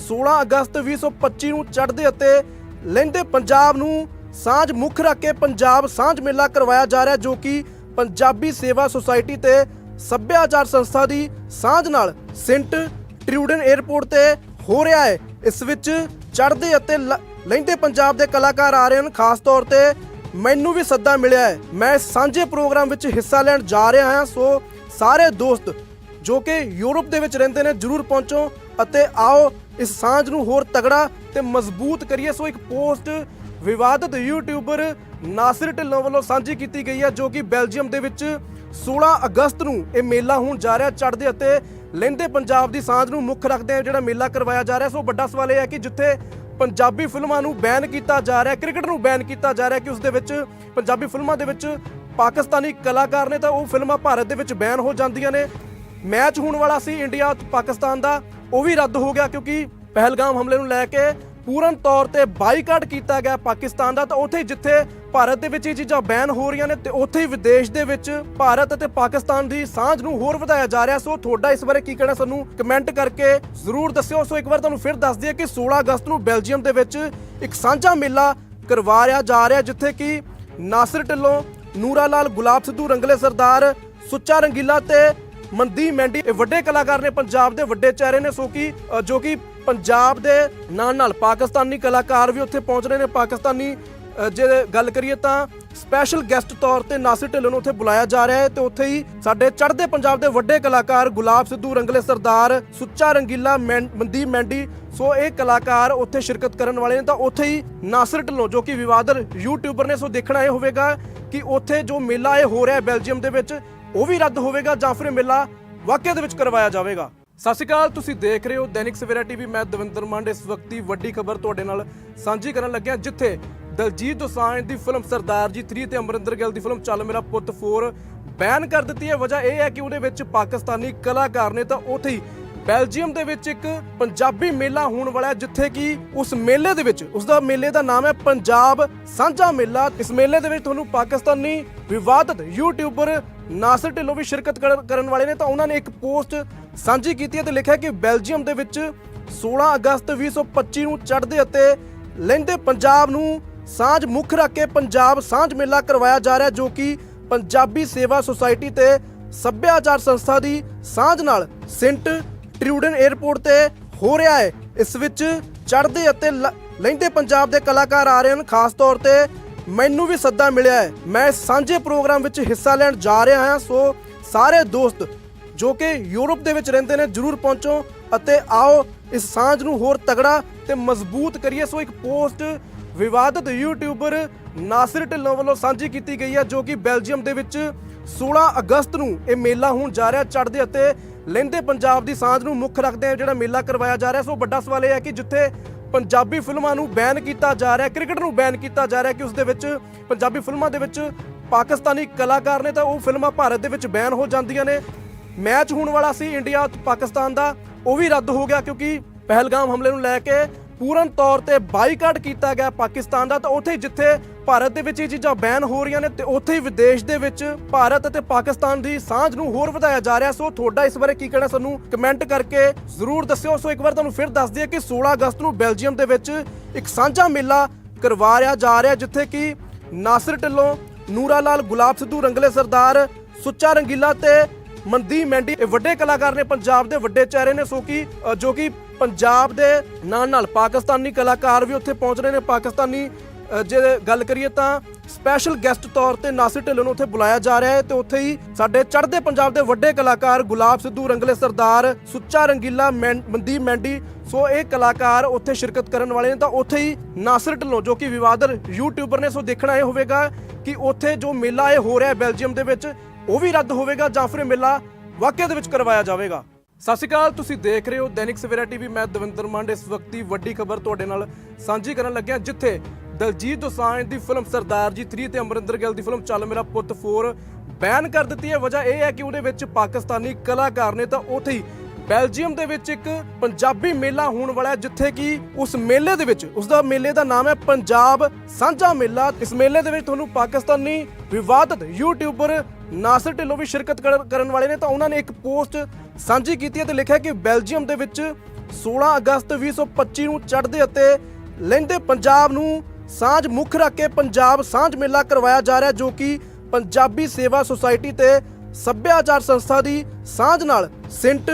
16 ਅਗਸਤ 2025 ਨੂੰ ਚੜ੍ਹਦੇ ਅਤੇ ਲਹਿੰਦੇ ਪੰਜਾਬ ਨੂੰ ਸਾਂਝ ਮੁੱਖ ਰੱਖ ਕੇ ਪੰਜਾਬ ਸਾਂਝ ਮੇਲਾ ਕਰਵਾਇਆ ਜਾ ਰਿਹਾ ਜੋ ਕਿ ਪੰਜਾਬੀ ਸੇਵਾ ਸੁਸਾਇਟੀ ਤੇ ਸੱਭਿਆਚਾਰ ਸੰਸਥਾ ਦੀ ਸਾਂਝ ਨਾਲ ਸਿੰਟ ਟ੍ਰਿਊਡਨ 에ਅਰਪੋਰਟ ਤੇ ਹੋ ਰਿਹਾ ਹੈ। ਇਸ ਵਿੱਚ ਚੜ੍ਹਦੇ ਅਤੇ ਲ- ਲਹਿੰਦੇ ਪੰਜਾਬ ਦੇ ਕਲਾਕਾਰ ਆ ਰਹੇ ਹਨ, ਖਾਸ ਤੌਰ ਤੇ ਮੈਨੂੰ ਵੀ ਸੱਦਾ ਮਿਲਿਆ ਹੈ। ਮੈਂ ਸਾਂਝੇ ਪ੍ਰੋਗਰਾਮ ਵਿੱਚ ਹਿੱਸਾ ਲੈਣ ਜਾ ਰਿਹਾ ਹਾਂ, ਸੋ ਸਾਰੇ ਦੋਸਤ ਜੋ ਕਿ ਯੂਰਪ ਦੇ ਵਿੱਚ ਰਹਿੰਦੇ ਨੇ, ਜਰੂਰ ਪਹੁੰਚੋ ਅਤੇ ਆਓ ਇਸ ਸਾਂਝ ਨੂੰ ਹੋਰ ਤਗੜਾ ਤੇ ਮਜ਼ਬੂਤ ਕਰੀਏ। ਸੋ ਇੱਕ ਪੋਸਟ ਵਿਵਾਦਤ ਯੂਟਿਊਬਰ ਨਾਸਿਰ ਢਿੱਲੋਂ ਵੱਲੋਂ ਸਾਂਝੀ ਕੀਤੀ ਗਈ ਹੈ, ਜੋ ਕਿ ਬੈਲਜੀਅਮ ਦੇ ਵਿੱਚ 16 ਅਗਸਤ ਨੂੰ ਇਹ ਮੇਲਾ ਹੋਣ ਜਾ ਰਿਹਾ, ਚੜ੍ਹਦੇ ਅਤੇ ਲਹਿੰਦੇ ਪੰਜਾਬ ਦੀ ਸਾਂਝ ਨੂੰ ਮੁੱਖ ਰੱਖਦੇ ਜਿਹੜਾ ਮੇਲਾ ਕਰਵਾਇਆ ਜਾ ਰਿਹਾ। ਸੋ ਵੱਡਾ ਸਵਾਲ ਇਹ ਹੈ ਕਿ ਜਿੱਥੇ ਪੰਜਾਬੀ ਫਿਲਮਾਂ ਨੂੰ ਬੈਨ ਕੀਤਾ ਜਾ ਰਿਹਾ, ਕ੍ਰਿਕਟ ਨੂੰ ਬੈਨ ਕੀਤਾ ਜਾ ਰਿਹਾ ਕਿ ਉਸ ਦੇ ਵਿੱਚ ਪੰਜਾਬੀ ਫਿਲਮਾਂ ਦੇ ਵਿੱਚ ਪਾਕਿਸਤਾਨੀ ਕਲਾਕਾਰ ਨੇ ਤਾਂ ਉਹ ਫਿਲਮਾਂ ਭਾਰਤ ਦੇ ਵਿੱਚ ਬੈਨ ਹੋ ਜਾਂਦੀਆਂ ਨੇ। ਮੈਚ ਹੋਣ ਵਾਲਾ ਸੀ ਇੰਡੀਆ ਪਾਕਿਸਤਾਨ ਦਾ, ਉਹ ਵੀ ਰੱਦ ਹੋ ਗਿਆ ਕਿਉਂਕਿ ਪਹਿਲਗਾਮ ਹਮਲੇ ਨੂੰ ਲੈ ਕੇ ਪੂਰਨ ਤੌਰ ਤੇ ਬਾਈਕਾਟ ਕੀਤਾ ਗਿਆ ਪਾਕਿਸਤਾਨ ਦਾ, ਤਾਂ ਉੱਥੇ ਜਿੱਥੇ ਭਾਰਤ ਦੇ ਵਿੱਚ ਇਹ ਚੀਜ਼ਾਂ ਬੈਨ ਹੋ ਰਹੀਆਂ ਨੇ, ਤੇ ਉੱਥੇ ਹੀ ਵਿਦੇਸ਼ ਦੇ ਵਿੱਚ ਭਾਰਤ ਅਤੇ ਪਾਕਿਸਤਾਨ ਦੀ ਸਾਂਝ ਨੂੰ ਹੋਰ ਵਧਾਇਆ ਜਾ ਰਿਹਾ। ਸੋ ਤੁਹਾਡਾ ਇਸ ਬਾਰੇ ਕੀ ਕਹਿਣਾ, ਸਾਨੂੰ ਕਮੈਂਟ ਕਰਕੇ ਜ਼ਰੂਰ ਦੱਸਿਓ। ਸੋ ਇੱਕ ਵਾਰ ਤੁਹਾਨੂੰ ਫਿਰ ਦੱਸ ਦਈਏ ਕਿ 16 ਅਗਸਤ ਨੂੰ ਬੈਲਜੀਅਮ ਦੇ ਵਿੱਚ ਇੱਕ ਸਾਂਝਾ ਮੇਲਾ ਕਰਵਾਇਆ ਜਾ ਰਿਹਾ, ਜਿੱਥੇ ਕਿ ਨਾਸਰ ਢਿੱਲੋਂ, ਨੂਰਾ ਲਾਲ, ਗੁਲਾਬ ਸਿੱਧੂ, ਰੰਗਲੇ ਸਰਦਾਰ, ਸੁੱਚਾ ਰੰਗੀਲਾ ਤੇ ਮਨਦੀਪ ਮੈਂਡੀ, ਇਹ ਵੱਡੇ ਕਲਾਕਾਰ ਨੇ, ਪੰਜਾਬ ਦੇ ਵੱਡੇ ਚਿਹਰੇ ਨੇ, ਸੋ ਕਿ ਜੋ ਕਿ ਪੰਜਾਬ ਦੇ ਨਾਲ ਨਾਲ ਪਾਕਿਸਤਾਨੀ ਕਲਾਕਾਰ ਵੀ ਉੱਥੇ ਪਹੁੰਚ ਰਹੇ ਨੇ। ਪਾਕਿਸਤਾਨੀ ਜੇ ਗੱਲ ਕਰੀਏ ਤਾਂ ਸਪੈਸ਼ਲ ਗੈਸਟ ਤੌਰ ਤੇ ਨਾਸਿਰ ਢਿੱਲੋਂ ਨੂੰ ਉੱਥੇ ਬੁਲਾਇਆ ਜਾ ਰਿਹਾ ਹੈ ਤੇ ਉੱਥੇ ਹੀ ਸਾਡੇ ਚੜ੍ਹਦੇ ਪੰਜਾਬ ਦੇ ਵੱਡੇ ਕਲਾਕਾਰ ਗੁਲਾਬ ਸਿੱਧੂ, ਰੰਗਲੇ ਸਰਦਾਰ, ਸੁੱਚਾ ਰੰਗੀਲਾ ਮੈਂ- ਮਨਦੀਪ ਮੈਂਡੀ, ਸੋ ਇਹ ਕਲਾਕਾਰ ਉੱਥੇ ਸ਼ਿਰਕਤ ਕਰਨ ਵਾਲੇ ਨੇ ਤਾਂ ਉੱਥੇ ਹੀ ਨਾਸਿਰ ਢਿੱਲੋਂ, ਜੋ ਕਿ ਵਿਵਾਦਰ ਯੂਟਿਊਬਰ ਨੇ, ਸੋ ਦੇਖਣਾ ਇਹ ਹੋਵੇਗਾ ਕਿ ਉੱਥੇ ਜੋ ਮੇਲਾ ਇਹ ਹੋ ਰਿਹਾ ਹੈ ਬੈਲਜੀਅਮ ਦੇ ਵਿੱਚ, ਉਹ ਵੀ ਰੱਦ ਹੋਵੇਗਾ ਜਾਂ ਫਿਰ ਮੇਲਾ ਵਾਕਿਆ ਦੇ ਵਿੱਚ ਕਰਵਾਇਆ ਜਾਵੇਗਾ। ਸਤਿ ਸ਼੍ਰੀ ਅਕਾਲ, ਤੁਸੀਂ ਦੇਖ ਰਹੇ ਹੋ ਦੈਨਿਕ ਸਵੇਰਾ ਟੀਵੀ। ਮੈਂ ਦਵਿੰਦਰ ਮੰਡ ਇਸ ਵਕਤ ਦੀ ਵੱਡੀ ਖਬਰ ਤੁਹਾਡੇ ਨਾਲ ਸਾਂਝੀ ਕਰਨ ਲੱਗਿਆ, ਜਿੱਥੇ ਦਲਜੀਤ ਦੋਸਾਂਝ ਦੀ ਫਿਲਮ ਸਰਦਾਰ ਜੀ 3 ਤੇ ਅਮਰਿੰਦਰ ਗਿੱਲ ਦੀ ਫਿਲਮ ਚੱਲ ਮੇਰਾ ਪੁੱਤ 4 ਬੈਨ ਕਰ ਦਿੱਤੀ ਹੈ। ਵਜ੍ਹਾ ਇਹ ਹੈ ਕਿ ਉਹਦੇ ਵਿੱਚ ਪਾਕਿਸਤਾਨੀ ਕਲਾਕਾਰ ਨੇ ਤਾਂ ਉੱਥੇ ਹੀ ਬੈਲਜੀਅਮ ਦੇ ਵਿੱਚ ਇੱਕ ਪੰਜਾਬੀ ਮੇਲਾ ਹੋਣ ਵਾਲਾ ਹੈ, ਜਿੱਥੇ ਕਿ ਉਸ ਮੇਲੇ ਦੇ ਵਿੱਚ, ਉਸ ਦਾ ਮੇਲੇ ਦਾ ਨਾਮ ਹੈ ਪੰਜਾਬ ਸਾਂਝਾ ਮੇਲਾ। ਇਸ ਮੇਲੇ ਦੇ ਵਿੱਚ ਤੁਹਾਨੂੰ ਪਾਕਿਸਤਾਨੀ ਵਿਵਾਦਤ ਯੂਟਿਊਬਰ ਨਾਸਰ ਢਿੱਲੋਂ ਵੀ ਸ਼ਿਰਕਤ ਕਰ- ਕਰਨ ਵਾਲੇ ਨੇ ਤਾਂ ਉਹਨਾਂ ਨੇ ਇੱਕ ਪੋਸਟ ਸਾਂਝੀ ਕੀਤੀ ਹੈ ਤੇ ਲਿਖਿਆ ਕਿ ਬੈਲਜੀਅਮ ਦੇ ਵਿੱਚ 16 ਅਗਸਤ 2025 ਨੂੰ ਚੜ੍ਹਦੇ ਅਤੇ ਲਹਿੰਦੇ ਪੰਜਾਬ ਨੂੰ ਸਾਂਝ ਮੁੱਖ ਰੱਖ ਕੇ ਪੰਜਾਬ ਸਾਂਝ ਮੇਲਾ ਕਰਵਾਇਆ ਜਾ ਰਿਹਾ, ਜੋ ਕਿ ਪੰਜਾਬੀ ਸੇਵਾ ਸੁਸਾਇਟੀ ਤੇ ਸੱਭਿਆਚਾਰ ਸੰਸਥਾ ਦੀ ਸਾਂਝ ਨਾਲ ਸੈਂਟ ਟ੍ਰਿਊਡਨ 에ਅਰਪੋਰਟ ਤੇ ਹੋ ਰਿਹਾ ਹੈ। ਇਸ ਵਿੱਚ ਚੜ੍ਹਦੇ ਅਤੇ ਲ- ਲਹਿੰਦੇ ਪੰਜਾਬ ਦੇ ਕਲਾਕਾਰ ਆ ਰਹੇ ਹਨ, ਖਾਸ ਤੌਰ ਤੇ ਮੈਨੂੰ ਵੀ ਸੱਦਾ ਮਿਲਿਆ ਹੈ। ਮੈਂ ਸਾਂਝੇ ਪ੍ਰੋਗਰਾਮ ਵਿੱਚ ਹਿੱਸਾ ਲੈਣ ਜਾ ਰਿਹਾ ਹਾਂ, ਸੋ ਸਾਰੇ ਦੋਸਤ ਜੋ ਕਿ ਯੂਰਪ ਦੇ ਵਿੱਚ ਰਹਿੰਦੇ ਨੇ, ਜਰੂਰ ਪਹੁੰਚੋ ਅਤੇ ਆਓ ਇਸ ਸਾਂਝ ਨੂੰ ਹੋਰ ਤਗੜਾ ਤੇ ਮਜ਼ਬੂਤ ਕਰੀਏ। ਸੋ ਇੱਕ ਪੋਸਟ ਵਿਵਾਦਤ ਯੂਟਿਊਬਰ ਨਾਸਿਰ ਢਿੱਲੋਂ ਵੱਲੋਂ ਸਾਂਝੀ ਕੀਤੀ ਗਈ ਹੈ, ਜੋ ਕਿ ਬੈਲਜੀਅਮ ਦੇ ਵਿੱਚ 16 ਅਗਸਤ ਨੂੰ ਇਹ ਮੇਲਾ ਹੋਣ ਜਾ ਰਿਹਾ ਚੜ੍ਹਦੇ ਅਤੇ ਲਹਿੰਦੇ ਪੰਜਾਬ ਦੀ ਸਾਂਝ ਨੂੰ ਮੁੱਖ ਰੱਖਦੇ ਆ ਜਿਹੜਾ ਮੇਲਾ ਕਰਵਾਇਆ ਜਾ ਰਿਹਾ, ਸੋ ਵੱਡਾ ਸਵਾਲ ਇਹ ਹੈ ਕਿ ਜਿੱਥੇ ਪੰਜਾਬੀ ਫਿਲਮਾਂ ਨੂੰ ਬੈਨ ਕੀਤਾ ਜਾ ਰਿਹਾ, ਕ੍ਰਿਕਟ ਨੂੰ ਬੈਨ ਕੀਤਾ ਜਾ ਰਿਹਾ ਕਿ ਉਸ ਦੇ ਵਿੱਚ ਪੰਜਾਬੀ ਫਿਲਮਾਂ ਦੇ ਵਿੱਚ ਪਾਕਿਸਤਾਨੀ ਕਲਾਕਾਰ ਨੇ ਤਾਂ ਉਹ ਫਿਲਮਾਂ ਭਾਰਤ ਦੇ ਵਿੱਚ ਬੈਨ ਹੋ ਜਾਂਦੀਆਂ ਨੇ। ਮੈਚ ਹੋਣ ਵਾਲਾ ਸੀ ਇੰਡੀਆ, ਪਾਕਿਸਤਾਨ ਦਾ, ਉਹ ਵੀ ਰੱਦ ਹੋ ਗਿਆ ਕਿਉਂਕਿ ਪਹਿਲਗਾਮ ਹਮਲੇ ਨੂੰ ਲੈ ਕੇ ਪੂਰਨ ਤੌਰ ਤੇ ਬਾਈਕਾਟ ਕੀਤਾ ਗਿਆ ਪਾਕਿਸਤਾਨ ਦਾ, ਤਾਂ ਉੱਥੇ ਜਿੱਥੇ ਭਾਰਤ ਦੇ ਵਿੱਚ ਇਹ ਚੀਜ਼ਾਂ ਬੈਨ ਹੋ ਰਹੀਆਂ ਨੇ ਤੇ ਉੱਥੇ ਹੀ ਵਿਦੇਸ਼ ਦੇ ਵਿੱਚ ਭਾਰਤ ਅਤੇ ਪਾਕਿਸਤਾਨ ਦੀ ਸਾਂਝ ਨੂੰ ਹੋਰ ਵਧਾਇਆ ਜਾ ਰਿਹਾ। ਸੋ ਤੁਹਾਡਾ ਇਸ ਬਾਰੇ ਕੀ ਕਹਿਣਾ ਸਾਨੂੰ ਕਮੈਂਟ ਕਰਕੇ ਜ਼ਰੂਰ ਦੱਸਿਓ। ਸੋ ਇੱਕ ਵਾਰ ਤੁਹਾਨੂੰ ਫਿਰ ਦੱਸ ਦਈਏ ਕਿ 16 ਅਗਸਤ ਨੂੰ ਬੈਲਜੀਅਮ ਦੇ ਵਿੱਚ ਇੱਕ ਸਾਂਝਾ ਮੇਲਾ ਕਰਵਾਇਆ ਜਾ ਰਿਹਾ, ਜਿੱਥੇ ਕਿ ਨਾਸਿਰ ਢਿੱਲੋਂ, ਨੂਰਾ ਲਾਲ, ਗੁਲਾਬ ਸਿੱਧੂ, ਰੰਗਲੇ ਸਰਦਾਰ, ਸੁੱਚਾ ਰੰਗੀਲਾ ਤੇ ਮਨਦੀਪ ਮੈਂਡੀ ਇਹ ਵੱਡੇ ਕਲਾਕਾਰ ਨੇ ਪੰਜਾਬ ਦੇ ਵੱਡੇ ਚਿਹਰੇ ਨੇ। ਸੋ ਕਿ ਜੋ ਕਿ ਪੰਜਾਬ ਦੇ ਨਾਲ ਨਾਲ ਪਾਕਿਸਤਾਨੀ ਕਲਾਕਾਰ ਵੀ ਉੱਥੇ ਪਹੁੰਚ ਰਹੇ ਨੇ। ਪਾਕਿਸਤਾਨੀ ਜੇ ਗੱਲ ਕਰੀਏ ਤਾਂ ਸਪੈਸ਼ਲ ਗੈਸਟ ਤੌਰ ਤੇ ਨਾਸਿਰ ਢਿੱਲੋਂ ਨੂੰ ਉੱਥੇ ਬੁਲਾਇਆ ਜਾ ਰਿਹਾ ਹੈ ਤੇ ਉੱਥੇ ਹੀ ਸਾਡੇ ਚੜ੍ਹਦੇ ਪੰਜਾਬ ਦੇ ਵੱਡੇ ਕਲਾਕਾਰ ਗੁਲਾਬ ਸਿੱਧੂ, ਰੰਗਲੇ ਸਰਦਾਰ ਸੁੱਚਾ ਰੰਗੀਲਾ ਮਨਦੀਪ ਮੈਂਡੀ, ਸੋ ਇਹ ਕਲਾਕਾਰ ਉੱਥੇ ਸ਼ਿਰਕਤ ਕਰਨ ਵਾਲੇ ਨੇ ਤਾਂ ਉੱਥੇ ਹੀ ਨਾਸਿਰ ਢਿੱਲੋਂ, ਜੋ ਕਿ ਵਿਵਾਦਰ ਯੂਟਿਊਬਰ ਨੇ, ਸੋ ਦੇਖਣਾ ਇਹ ਹੋਵੇਗਾ ਕਿ ਉੱਥੇ ਜੋ ਮੇਲਾ ਇਹ ਹੋ ਰਿਹਾ ਬੈਲਜੀਅਮ ਦੇ ਵਿੱਚ, ਉਹ ਵੀ ਰੱਦ ਹੋਵੇਗਾ ਜਾਂ ਫਿਰ ਮੇਲਾ ਵਾਕਿਆ ਦੇ ਵਿੱਚ ਕਰਵਾਇਆ ਜਾਵੇਗਾ। ਸਤਿ ਸ਼੍ਰੀ ਅਕਾਲ, ਤੁਸੀਂ ਦੇਖ ਰਹੇ ਹੋ ਦੈਨਿਕ ਸਵੇਰਾ ਟੀਵੀ, ਮੈਂ ਦਵਿੰਦਰ ਮੰਡ, ਇਸ ਵਕਤ ਦੀ ਵੱਡੀ ਖਬਰ ਤੁਹਾਡੇ ਨਾਲ ਸਾਂਝੀ ਕਰਨ ਲੱਗਿਆ, ਜਿੱਥੇ ਦਲਜੀਤ ਦੋਸਾਂਝ ਦੀ ਫਿਲਮ ਸਰਦਾਰ ਜੀ 3 ਤੇ ਅਮਰਿੰਦਰ ਗਿੱਲ ਦੀ ਫਿਲਮ ਚੱਲ ਮੇਰਾ ਪੁੱਤ 4 ਬੈਨ ਕਰ ਦਿੱਤੀ ਹੈ। ਵਜ੍ਹਾ ਇਹ ਹੈ ਕਿ ਉਹਦੇ ਵਿੱਚ ਪਾਕਿਸਤਾਨੀ ਕਲਾਕਾਰ ਨੇ ਤਾਂ ਉੱਥੇ ਹੀ ਬੈਲਜੀਅਮ ਦੇ ਵਿੱਚ ਇੱਕ ਪੰਜਾਬੀ ਮੇਲਾ ਹੋਣ ਵਾਲਾ ਜਿੱਥੇ ਕਿ ਉਸ ਮੇਲੇ ਦੇ ਵਿੱਚ, ਉਸ ਦਾ ਮੇਲੇ ਦਾ ਨਾਮ ਹੈ ਪੰਜਾਬ ਸਾਂਝਾ ਮੇਲਾ। ਇਸ ਮੇਲੇ ਦੇ ਵਿੱਚ ਤੁਹਾਨੂੰ ਪਾਕਿਸਤਾਨੀ ਵਿਵਾਦਤ ਯੂਟਿਊਬਰ ਨਾਸਰ ਢਿੱਲੋਂ ਵੀ ਸ਼ਿਰਕਤ ਕਰਨ ਵਾਲੇ ਨੇ ਤਾਂ ਉਹਨਾਂ ਨੇ ਇੱਕ ਪੋਸਟ ਸਾਂਝੀ ਕੀਤੀ ਹੈ ਤੇ ਲਿਖਿਆ ਕਿ ਬੈਲਜੀਅਮ ਦੇ ਵਿੱਚ 16 ਅਗਸਤ 2025 ਨੂੰ ਚੜ੍ਹਦੇ ਅਤੇ ਲੈਂਦੇ ਪੰਜਾਬ ਨੂੰ ਸਾਂਝ ਮੁੱਖ ਰੱਖ ਕੇ ਪੰਜਾਬ ਸਾਂਝ ਮੇਲਾ ਕਰਵਾਇਆ ਜਾ ਰਿਹਾ ਜੋ ਕਿ ਪੰਜਾਬੀ ਸੇਵਾ ਸੁਸਾਇਟੀ ਤੇ ਸੱਭਿਆਚਾਰ ਸੰਸਥਾ ਦੀ ਸਾਂਝ ਨਾਲ ਸੈਂਟ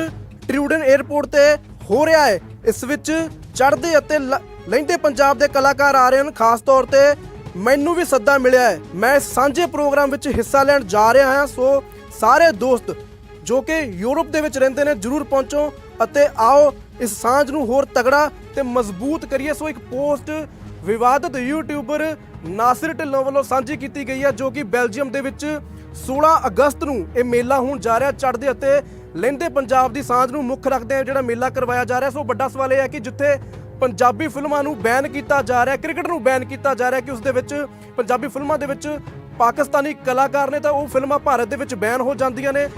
ਟ੍ਰਿਊਡਨ 에ਅਰਪੋਰਟ ਤੇ ਹੋ ਰਿਹਾ ਹੈ। ਇਸ ਵਿੱਚ ਚੜ੍ਹਦੇ ਅਤੇ ਲ- ਲਹਿੰਦੇ ਪੰਜਾਬ ਦੇ ਕਲਾਕਾਰ ਆ ਰਹੇ ਹਨ। ਖਾਸ ਤੌਰ ਤੇ ਮੈਨੂੰ ਵੀ ਸੱਦਾ ਮਿਲਿਆ ਹੈ। ਮੈਂ ਸਾਂਝੇ ਪ੍ਰੋਗਰਾਮ ਵਿੱਚ ਹਿੱਸਾ ਲੈਣ ਜਾ ਰਿਹਾ ਹਾਂ। ਸੋ ਸਾਰੇ ਦੋਸਤ ਜੋ ਕਿ ਯੂਰਪ ਦੇ ਵਿੱਚ ਰਹਿੰਦੇ ਨੇ, ਜਰੂਰ ਪਹੁੰਚੋ ਅਤੇ ਆਓ ਇਸ ਸਾਂਝ ਨੂੰ ਹੋਰ ਤਗੜਾ ਤੇ ਮਜ਼ਬੂਤ ਕਰੀਏ। ਸੋ ਇੱਕ ਪੋਸਟ ਵਿਵਾਦਤ ਯੂਟਿਊਬਰ ਨਾਸਿਰ ਢਿੱਲੋਂ ਵੱਲੋਂ ਸਾਂਝੀ ਕੀਤੀ ਗਈ ਹੈ ਜੋ ਕਿ ਬੈਲਜੀਅਮ ਦੇ ਵਿੱਚ 16 ਅਗਸਤ ਨੂੰ ਇਹ ਮੇਲਾ ਹੋਣ ਜਾ ਰਿਹਾ, ਚੜ੍ਹਦੇ ਅਤੇ ਲਹਿੰਦੇ ਪੰਜਾਬ ਦੀ ਸਾਂਝ ਨੂੰ ਮੁੱਖ ਰੱਖਦੇ ਆ ਜਿਹੜਾ ਮੇਲਾ ਕਰਵਾਇਆ ਜਾ ਰਿਹਾ। ਸੋ ਵੱਡਾ ਸਵਾਲ ਇਹ ਹੈ ਕਿ ਜਿੱਥੇ ਪੰਜਾਬੀ ਫਿਲਮਾਂ ਨੂੰ ਬੈਨ ਕੀਤਾ ਜਾ ਰਿਹਾ, ਕ੍ਰਿਕਟ ਨੂੰ ਬੈਨ ਕੀਤਾ ਜਾ ਰਿਹਾ, ਕਿ ਉਸ ਦੇ ਵਿੱਚ ਪੰਜਾਬੀ ਫਿਲਮਾਂ ਦੇ ਵਿੱਚ ਪਾਕਿਸਤਾਨੀ ਕਲਾਕਾਰ ਨੇ ਤਾਂ ਉਹ ਫਿਲਮਾਂ ਭਾਰਤ ਦੇ ਵਿੱਚ ਬੈਨ ਹੋ ਜਾਂਦੀਆਂ ਨੇ।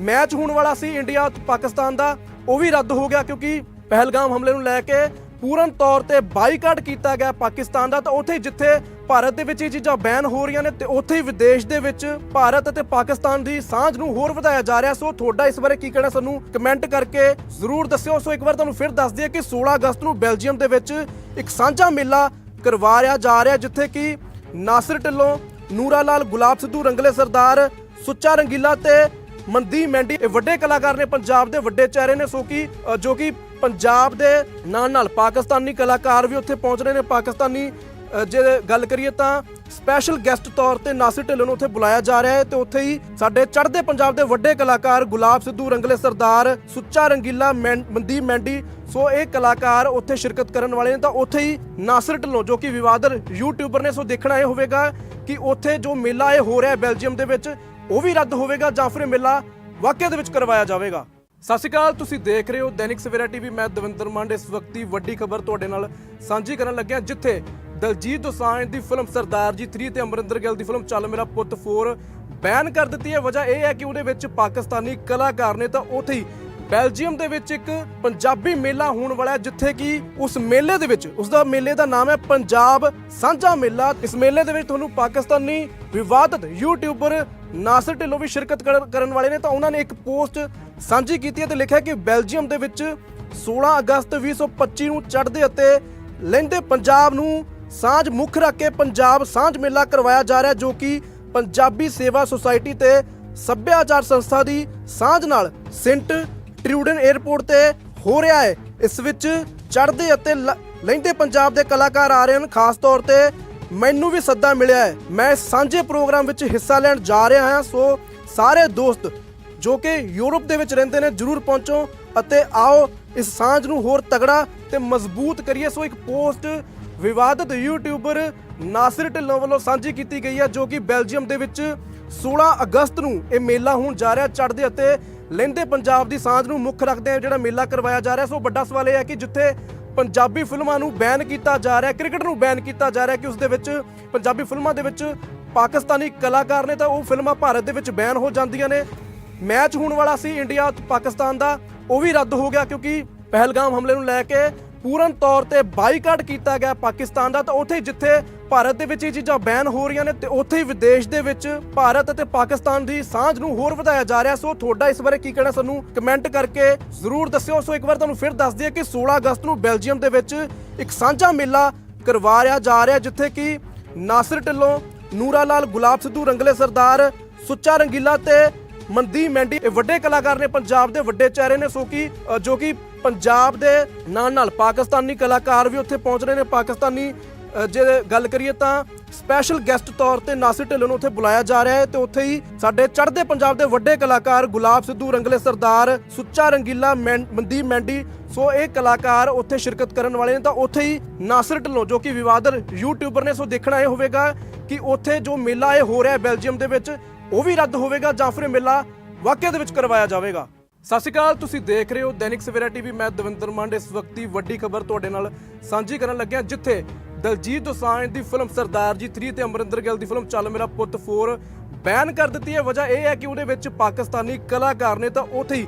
ਮੈਚ ਹੋਣ ਵਾਲਾ ਸੀ ਇੰਡੀਆ ਪਾਕਿਸਤਾਨ ਦਾ, ਉਹ ਵੀ ਰੱਦ ਹੋ ਗਿਆ ਕਿਉਂਕਿ ਪਹਿਲਗਾਮ ਹਮਲੇ ਨੂੰ ਲੈ ਕੇ ਪੂਰਨ ਤੌਰ ਤੇ ਬਾਈਕਾਟ ਕੀਤਾ ਗਿਆ ਪਾਕਿਸਤਾਨ ਦਾ, ਤਾਂ ਉੱਥੇ ਜਿੱਥੇ ਭਾਰਤ ਦੇ ਵਿੱਚ ਇਹ ਚੀਜ਼ਾਂ ਬੈਨ ਹੋ ਰਹੀਆਂ ਨੇ, ਤੇ ਉੱਥੇ ਹੀ ਵਿਦੇਸ਼ ਦੇ ਵਿੱਚ ਭਾਰਤ ਅਤੇ ਪਾਕਿਸਤਾਨ ਦੀ ਸਾਂਝ ਨੂੰ ਹੋਰ ਵਧਾਇਆ ਜਾ ਰਿਹਾ। ਸੋ ਤੁਹਾਡਾ ਇਸ ਬਾਰੇ ਕੀ ਕਹਿਣਾ, ਸਾਨੂੰ ਕਮੈਂਟ ਕਰਕੇ ਜ਼ਰੂਰ ਦੱਸਿਓ। ਸੋ ਇੱਕ ਵਾਰ ਤੁਹਾਨੂੰ ਫਿਰ ਦੱਸ ਦਈਏ ਕਿ 16 ਅਗਸਤ ਨੂੰ ਬੈਲਜੀਅਮ ਦੇ ਵਿੱਚ ਇੱਕ ਸਾਂਝਾ ਮੇਲਾ ਕਰਵਾਇਆ ਜਾ ਰਿਹਾ, ਜਿੱਥੇ ਕਿ ਨਾਸਰ ਢਿੱਲੋਂ ਨੂਰਾ ਲਾਲ ਗੁਲਾਬ ਸਿੱਧੂ, ਰੰਗਲੇ ਸਰਦਾਰ ਸੁੱਚਾ ਰੰਗੀਲਾ ਤੇ ਮਨਦੀਪ ਮੈਂਡੀ, ਇਹ ਵੱਡੇ ਕਲਾਕਾਰ ਨੇ, ਪੰਜਾਬ ਦੇ ਵੱਡੇ ਚਿਹਰੇ ਨੇ, ਸੋ ਕਿ ਜੋ ਕਿ ਪੰਜਾਬ ਦੇ ਨਾਲ ਨਾਲ ਪਾਕਿਸਤਾਨੀ ਕਲਾਕਾਰ ਵੀ ਉੱਥੇ ਪਹੁੰਚ ਰਹੇ ਨੇ। ਪਾਕਿਸਤਾਨੀ ਜੇ ਗੱਲ ਕਰੀਏ ਤਾਂ ਸਪੈਸ਼ਲ ਗੈਸਟ ਤੌਰ ਤੇ ਨਾਸਿਰ ਢਿੱਲੋਂ ਨੂੰ ਉੱਥੇ ਬੁਲਾਇਆ ਜਾ ਰਿਹਾ ਹੈ ਤੇ ਉੱਥੇ ਹੀ ਸਾਡੇ ਚੜ੍ਹਦੇ ਪੰਜਾਬ ਦੇ ਵੱਡੇ ਕਲਾਕਾਰ ਗੁਲਾਬ ਸਿੱਧੂ, ਰੰਗਲੇ ਸਰਦਾਰ, ਸੁੱਚਾ ਰੰਗੀਲਾ ਮੈਂ- ਮਨਦੀਪ ਮੈਂਡੀ, ਸੋ ਇਹ ਕਲਾਕਾਰ ਉੱਥੇ ਸ਼ਿਰਕਤ ਕਰਨ ਵਾਲੇ ਨੇ ਤਾਂ ਉੱਥੇ ਹੀ ਨਾਸਿਰ ਢਿੱਲੋਂ, ਜੋ ਕਿ ਵਿਵਾਦਰ ਯੂਟਿਊਬਰ ਨੇ, ਸੋ ਦੇਖਣਾ ਇਹ ਹੋਵੇਗਾ ਕਿ ਉੱਥੇ ਜੋ ਮੇਲਾ ਇਹ ਹੋ ਰਿਹਾ ਬੈਲਜੀਅਮ ਦੇ ਵਿੱਚ, ਉਹ ਵੀ ਰੱਦ ਹੋਵੇਗਾ ਜਾਂ ਫਿਰ ਮੇਲਾ ਵਾਕਿਆ ਦੇ ਵਿੱਚ ਕਰਵਾਇਆ ਜਾਵੇਗਾ। ਸਤਿ ਸ਼੍ਰੀ ਅਕਾਲ, ਤੁਸੀਂ ਦੇਖ ਰਹੇ ਹੋ ਦੈਨਿਕ ਸਵੇਰਾ ਟੀਵੀ। ਮੈਂ ਦਵਿੰਦਰ ਮੰਡ, ਇਸ ਵਕਤ ਦੀ ਵੱਡੀ ਖਬਰ ਤੁਹਾਡੇ ਨਾਲ ਸਾਂਝੀ ਕਰਨ ਲੱਗਿਆ, ਜਿੱਥੇ ਦਲਜੀਤ ਦੋਸਾਂਝ ਦੀ ਫਿਲਮ ਸਰਦਾਰ ਜੀ 3 ਤੇ ਅਮਰਿੰਦਰ ਗਿੱਲ ਦੀ ਫਿਲਮ ਚੱਲ ਮੇਰਾ ਪੁੱਤ 4 ਬੈਨ ਕਰ ਦਿੱਤੀ ਹੈ। ਵਜ੍ਹਾ ਇਹ ਹੈ ਕਿ ਉਹਦੇ ਵਿੱਚ ਪਾਕਿਸਤਾਨੀ ਕਲਾਕਾਰ ਨੇ ਤਾਂ ਉੱਥੇ ਹੀ ਬੈਲਜੀਅਮ ਦੇ ਵਿੱਚ ਇੱਕ ਪੰਜਾਬੀ ਮੇਲਾ ਹੋਣ ਵਾਲਾ ਹੈ, ਜਿੱਥੇ ਕਿ ਉਸ ਮੇਲੇ ਦੇ ਵਿੱਚ ਉਸ ਦਾ ਮੇਲੇ ਦਾ ਨਾਮ ਹੈ ਪੰਜਾਬ ਸਾਂਝਾ ਮੇਲਾ। ਇਸ ਮੇਲੇ ਦੇ ਵਿੱਚ ਤੁਹਾਨੂੰ ਪਾਕਿਸਤਾਨੀ ਵਿਵਾਦਤ ਯੂਟਿਊਬਰ ਨਾਸਰ ਢਿੱਲੋਂ ਵੀ ਸ਼ਿਰਕਤ ਕਰਨ ਵਾਲੇ ਨੇ। ਤਾਂ ਉਹਨਾਂ ਨੇ ਇੱਕ ਪੋਸਟ ਸਾਂਝੀ ਕੀਤੀ ਹੈ ਤੇ ਲਿਖਿਆ ਕਿ ਬੈਲਜੀਅਮ ਦੇ ਵਿੱਚ 16 ਅਗਸਤ 2025 ਨੂੰ ਚੜ੍ਹਦੇ ਅਤੇ ਲਹਿੰਦੇ ਪੰਜਾਬ ਨੂੰ ਸਾਂਝ ਮੁੱਖ ਰੱਖ ਕੇ ਪੰਜਾਬ ਸਾਂਝ ਮੇਲਾ ਕਰਵਾਇਆ ਜਾ ਰਿਹਾ, ਜੋ ਕਿ ਪੰਜਾਬੀ ਸੇਵਾ ਸੁਸਾਇਟੀ ਤੇ ਸੱਭਿਆਚਾਰ ਸੰਸਥਾ ਦੀ ਸਾਂਝ ਨਾਲ ਸਿੰਟ ਟ੍ਰਿਊਡਨ 에ਅਰਪੋਰਟ ਤੇ ਹੋ ਰਿਹਾ ਹੈ। ਇਸ ਵਿੱਚ ਚੜ੍ਹਦੇ ਅਤੇ ਲ- ਲਹਿੰਦੇ ਪੰਜਾਬ ਦੇ ਕਲਾਕਾਰ ਆ ਰਹੇ ਹਨ। ਖਾਸ ਤੌਰ ਤੇ ਮੈਨੂੰ ਵੀ ਸੱਦਾ ਮਿਲਿਆ ਹੈ। ਮੈਂ ਸਾਂਝੇ ਪ੍ਰੋਗਰਾਮ ਵਿੱਚ ਹਿੱਸਾ ਲੈਣ ਜਾ ਰਿਹਾ ਹਾਂ। ਸੋ ਸਾਰੇ ਦੋਸਤ ਜੋ ਕਿ ਯੂਰਪ ਦੇ ਵਿੱਚ ਰਹਿੰਦੇ ਨੇ, ਜਰੂਰ ਪਹੁੰਚੋ ਅਤੇ ਆਓ ਇਸ ਸਾਂਝ ਨੂੰ ਹੋਰ ਤਗੜਾ ਤੇ ਮਜ਼ਬੂਤ ਕਰੀਏ। ਸੋ ਇੱਕ ਪੋਸਟ ਵਿਵਾਦਤ ਯੂਟਿਊਬਰ ਨਾਸਿਰ ਢਿੱਲੋਂ ਵੱਲੋਂ ਸਾਂਝੀ ਕੀਤੀ ਗਈ ਹੈ, ਜੋ ਕਿ ਬੈਲਜੀਅਮ ਦੇ ਵਿੱਚ 16 ਅਗਸਤ ਨੂੰ ਇਹ ਮੇਲਾ ਹੋਣ ਜਾ ਰਿਹਾ ਚੜ੍ਹਦੇ ਅਤੇ ਲਹਿੰਦੇ ਪੰਜਾਬ ਦੀ ਸਾਂਝ ਨੂੰ ਮੁੱਖ ਰੱਖਦੇ ਹੋਏ ਜਿਹੜਾ ਮੇਲਾ ਕਰਵਾਇਆ ਜਾ ਰਿਹਾ। ਸੋ ਵੱਡਾ ਸਵਾਲ ਇਹ ਹੈ ਕਿ ਜਿੱਥੇ ਪੰਜਾਬੀ ਫਿਲਮਾਂ ਨੂੰ ਬੈਨ ਕੀਤਾ ਜਾ ਰਿਹਾ, ਕ੍ਰਿਕਟ ਨੂੰ ਬੈਨ ਕੀਤਾ ਜਾ ਰਿਹਾ ਕਿ ਉਸ ਦੇ ਵਿੱਚ ਪੰਜਾਬੀ ਫਿਲਮਾਂ ਦੇ ਵਿੱਚ ਪਾਕਿਸਤਾਨੀ ਕਲਾਕਾਰ ਨੇ ਤਾਂ ਉਹ ਫਿਲਮਾਂ ਭਾਰਤ ਦੇ ਵਿੱਚ ਬੈਨ ਹੋ ਜਾਂਦੀਆਂ ਨੇ। ਮੈਚ ਹੋਣ ਵਾਲਾ ਸੀ ਇੰਡੀਆ ਪਾਕਿਸਤਾਨ ਦਾ, ਉਹ ਵੀ ਰੱਦ ਹੋ ਗਿਆ ਕਿਉਂਕਿ ਪਹਿਲਗਾਮ ਹਮਲੇ ਨੂੰ ਲੈ ਕੇ ਪੂਰਨ ਤੌਰ ਤੇ ਬਾਈਕਾਟ ਕੀਤਾ ਗਿਆ ਪਾਕਿਸਤਾਨ ਦਾ, ਤਾਂ ਉੱਥੇ ਜਿੱਥੇ ਭਾਰਤ ਦੇ ਵਿੱਚ ਇਹ ਚੀਜ਼ਾਂ ਬੈਨ ਹੋ ਰਹੀਆਂ ਨੇ, ਤੇ ਉੱਥੇ ਹੀ ਵਿਦੇਸ਼ ਦੇ ਵਿੱਚ ਭਾਰਤ ਅਤੇ ਪਾਕਿਸਤਾਨ ਦੀ ਸਾਂਝ ਨੂੰ ਹੋਰ ਵਧਾਇਆ ਜਾ ਰਿਹਾ। ਸੋ ਤੁਹਾਡਾ ਇਸ ਬਾਰੇ ਕੀ ਕਹਿਣਾ, ਸਾਨੂੰ ਕਮੈਂਟ ਕਰਕੇ ਜ਼ਰੂਰ ਦੱਸਿਓ। ਸੋ ਇੱਕ ਵਾਰ ਤੁਹਾਨੂੰ ਫਿਰ ਦੱਸ ਦਈਏ ਕਿ 16 ਅਗਸਤ ਨੂੰ ਬੈਲਜੀਅਮ ਦੇ ਵਿੱਚ ਇੱਕ ਸਾਂਝਾ ਮੇਲਾ ਕਰਵਾਇਆ ਜਾ ਰਿਹਾ, ਜਿੱਥੇ ਕਿ ਨਾਸਰ ਢਿੱਲੋਂ ਨੂਰਾ ਲਾਲ ਗੁਲਾਬ ਸਿੱਧੂ, ਰੰਗਲੇ ਸਰਦਾਰ ਸੁੱਚਾ ਰੰਗੀਲਾ ਤੇ ਮਨਦੀਪ ਮੈਂਡੀ, ਇਹ ਵੱਡੇ ਕਲਾਕਾਰ ਨੇ ਪੰਜਾਬ ਦੇ ਵੱਡੇ ਚਿਹਰੇ ਨੇ, ਸੋ ਕਿ ਜੋ ਕਿ ਪੰਜਾਬ ਦੇ ਨਾਲ ਨਾਲ ਪਾਕਿਸਤਾਨੀ ਕਲਾਕਾਰ ਵੀ ਉੱਥੇ ਪਹੁੰਚ ਰਹੇ ਨੇ। ਪਾਕਿਸਤਾਨੀ ਜੇ ਗੱਲ ਕਰੀਏ ਤਾਂ ਸਪੈਸ਼ਲ ਗੈਸਟ ਤੌਰ ਤੇ ਨਾਸਿਰ ਢਿੱਲੋਂ ਨੂੰ ਉੱਥੇ ਬੁਲਾਇਆ ਜਾ ਰਿਹਾ ਹੈ ਤੇ ਉੱਥੇ ਹੀ ਸਾਡੇ ਚੜ੍ਹਦੇ ਪੰਜਾਬ ਦੇ ਵੱਡੇ ਕਲਾਕਾਰ ਗੁਲਾਬ ਸਿੱਧੂ, ਰੰਗਲੇ ਸਰਦਾਰ ਸੁੱਚਾ ਰੰਗੀਲਾ ਮੈਂ- ਮਨਦੀਪ ਮੈਂਡੀ, ਸੋ ਇਹ ਕਲਾਕਾਰ ਉੱਥੇ ਸ਼ਿਰਕਤ ਕਰਨ ਵਾਲੇ ਨੇ ਤਾਂ ਉੱਥੇ ਹੀ ਨਾਸਿਰ ਢਿੱਲੋਂ, ਜੋ ਕਿ ਵਿਵਾਦਰ ਯੂਟਿਊਬਰ ਨੇ, ਸੋ ਦੇਖਣਾ ਇਹ ਹੋਵੇਗਾ ਕਿ ਉੱਥੇ ਜੋ ਮੇਲਾ ਇਹ ਹੋ ਰਿਹਾ ਬੈਲਜੀਅਮ ਦੇ ਵਿੱਚ, ਉਹ ਵੀ ਰੱਦ ਹੋਵੇਗਾ ਜਾਂ ਫਿਰ ਮੇਲਾ ਵਾਕਿਆ ਦੇ ਵਿੱਚ ਕਰਵਾਇਆ ਜਾਵੇਗਾ। ਸਤਿ ਸ਼੍ਰੀ ਅਕਾਲ, ਤੁਸੀਂ ਦੇਖ ਰਹੇ ਹੋ ਦੈਨਿਕ ਸਵੇਰਾ ਟੀਵੀ। ਮੈਂ ਦਵਿੰਦਰ ਮੰਡ ਇਸ ਵਕਤ ਦੀ ਵੱਡੀ ਖਬਰ ਤੁਹਾਡੇ ਨਾਲ ਸਾਂਝੀ ਕਰਨ ਲੱਗਿਆ, ਜਿੱਥੇ ਦਲਜੀਤ ਦੋਸਾਂਝ ਦੀ ਫਿਲਮ ਸਰਦਾਰ ਜੀ 3 ਤੇ ਅਮਰਿੰਦਰ ਗਿੱਲ ਦੀ ਫਿਲਮ ਚੱਲ ਮੇਰਾ ਪੁੱਤ 4 ਬੈਨ ਕਰ ਦਿੱਤੀ ਹੈ। ਵਜ੍ਹਾ ਇਹ ਹੈ ਕਿ ਉਹਦੇ ਵਿੱਚ ਪਾਕਿਸਤਾਨੀ ਕਲਾਕਾਰ ਨੇ ਤਾਂ ਉੱਥੇ ਹੀ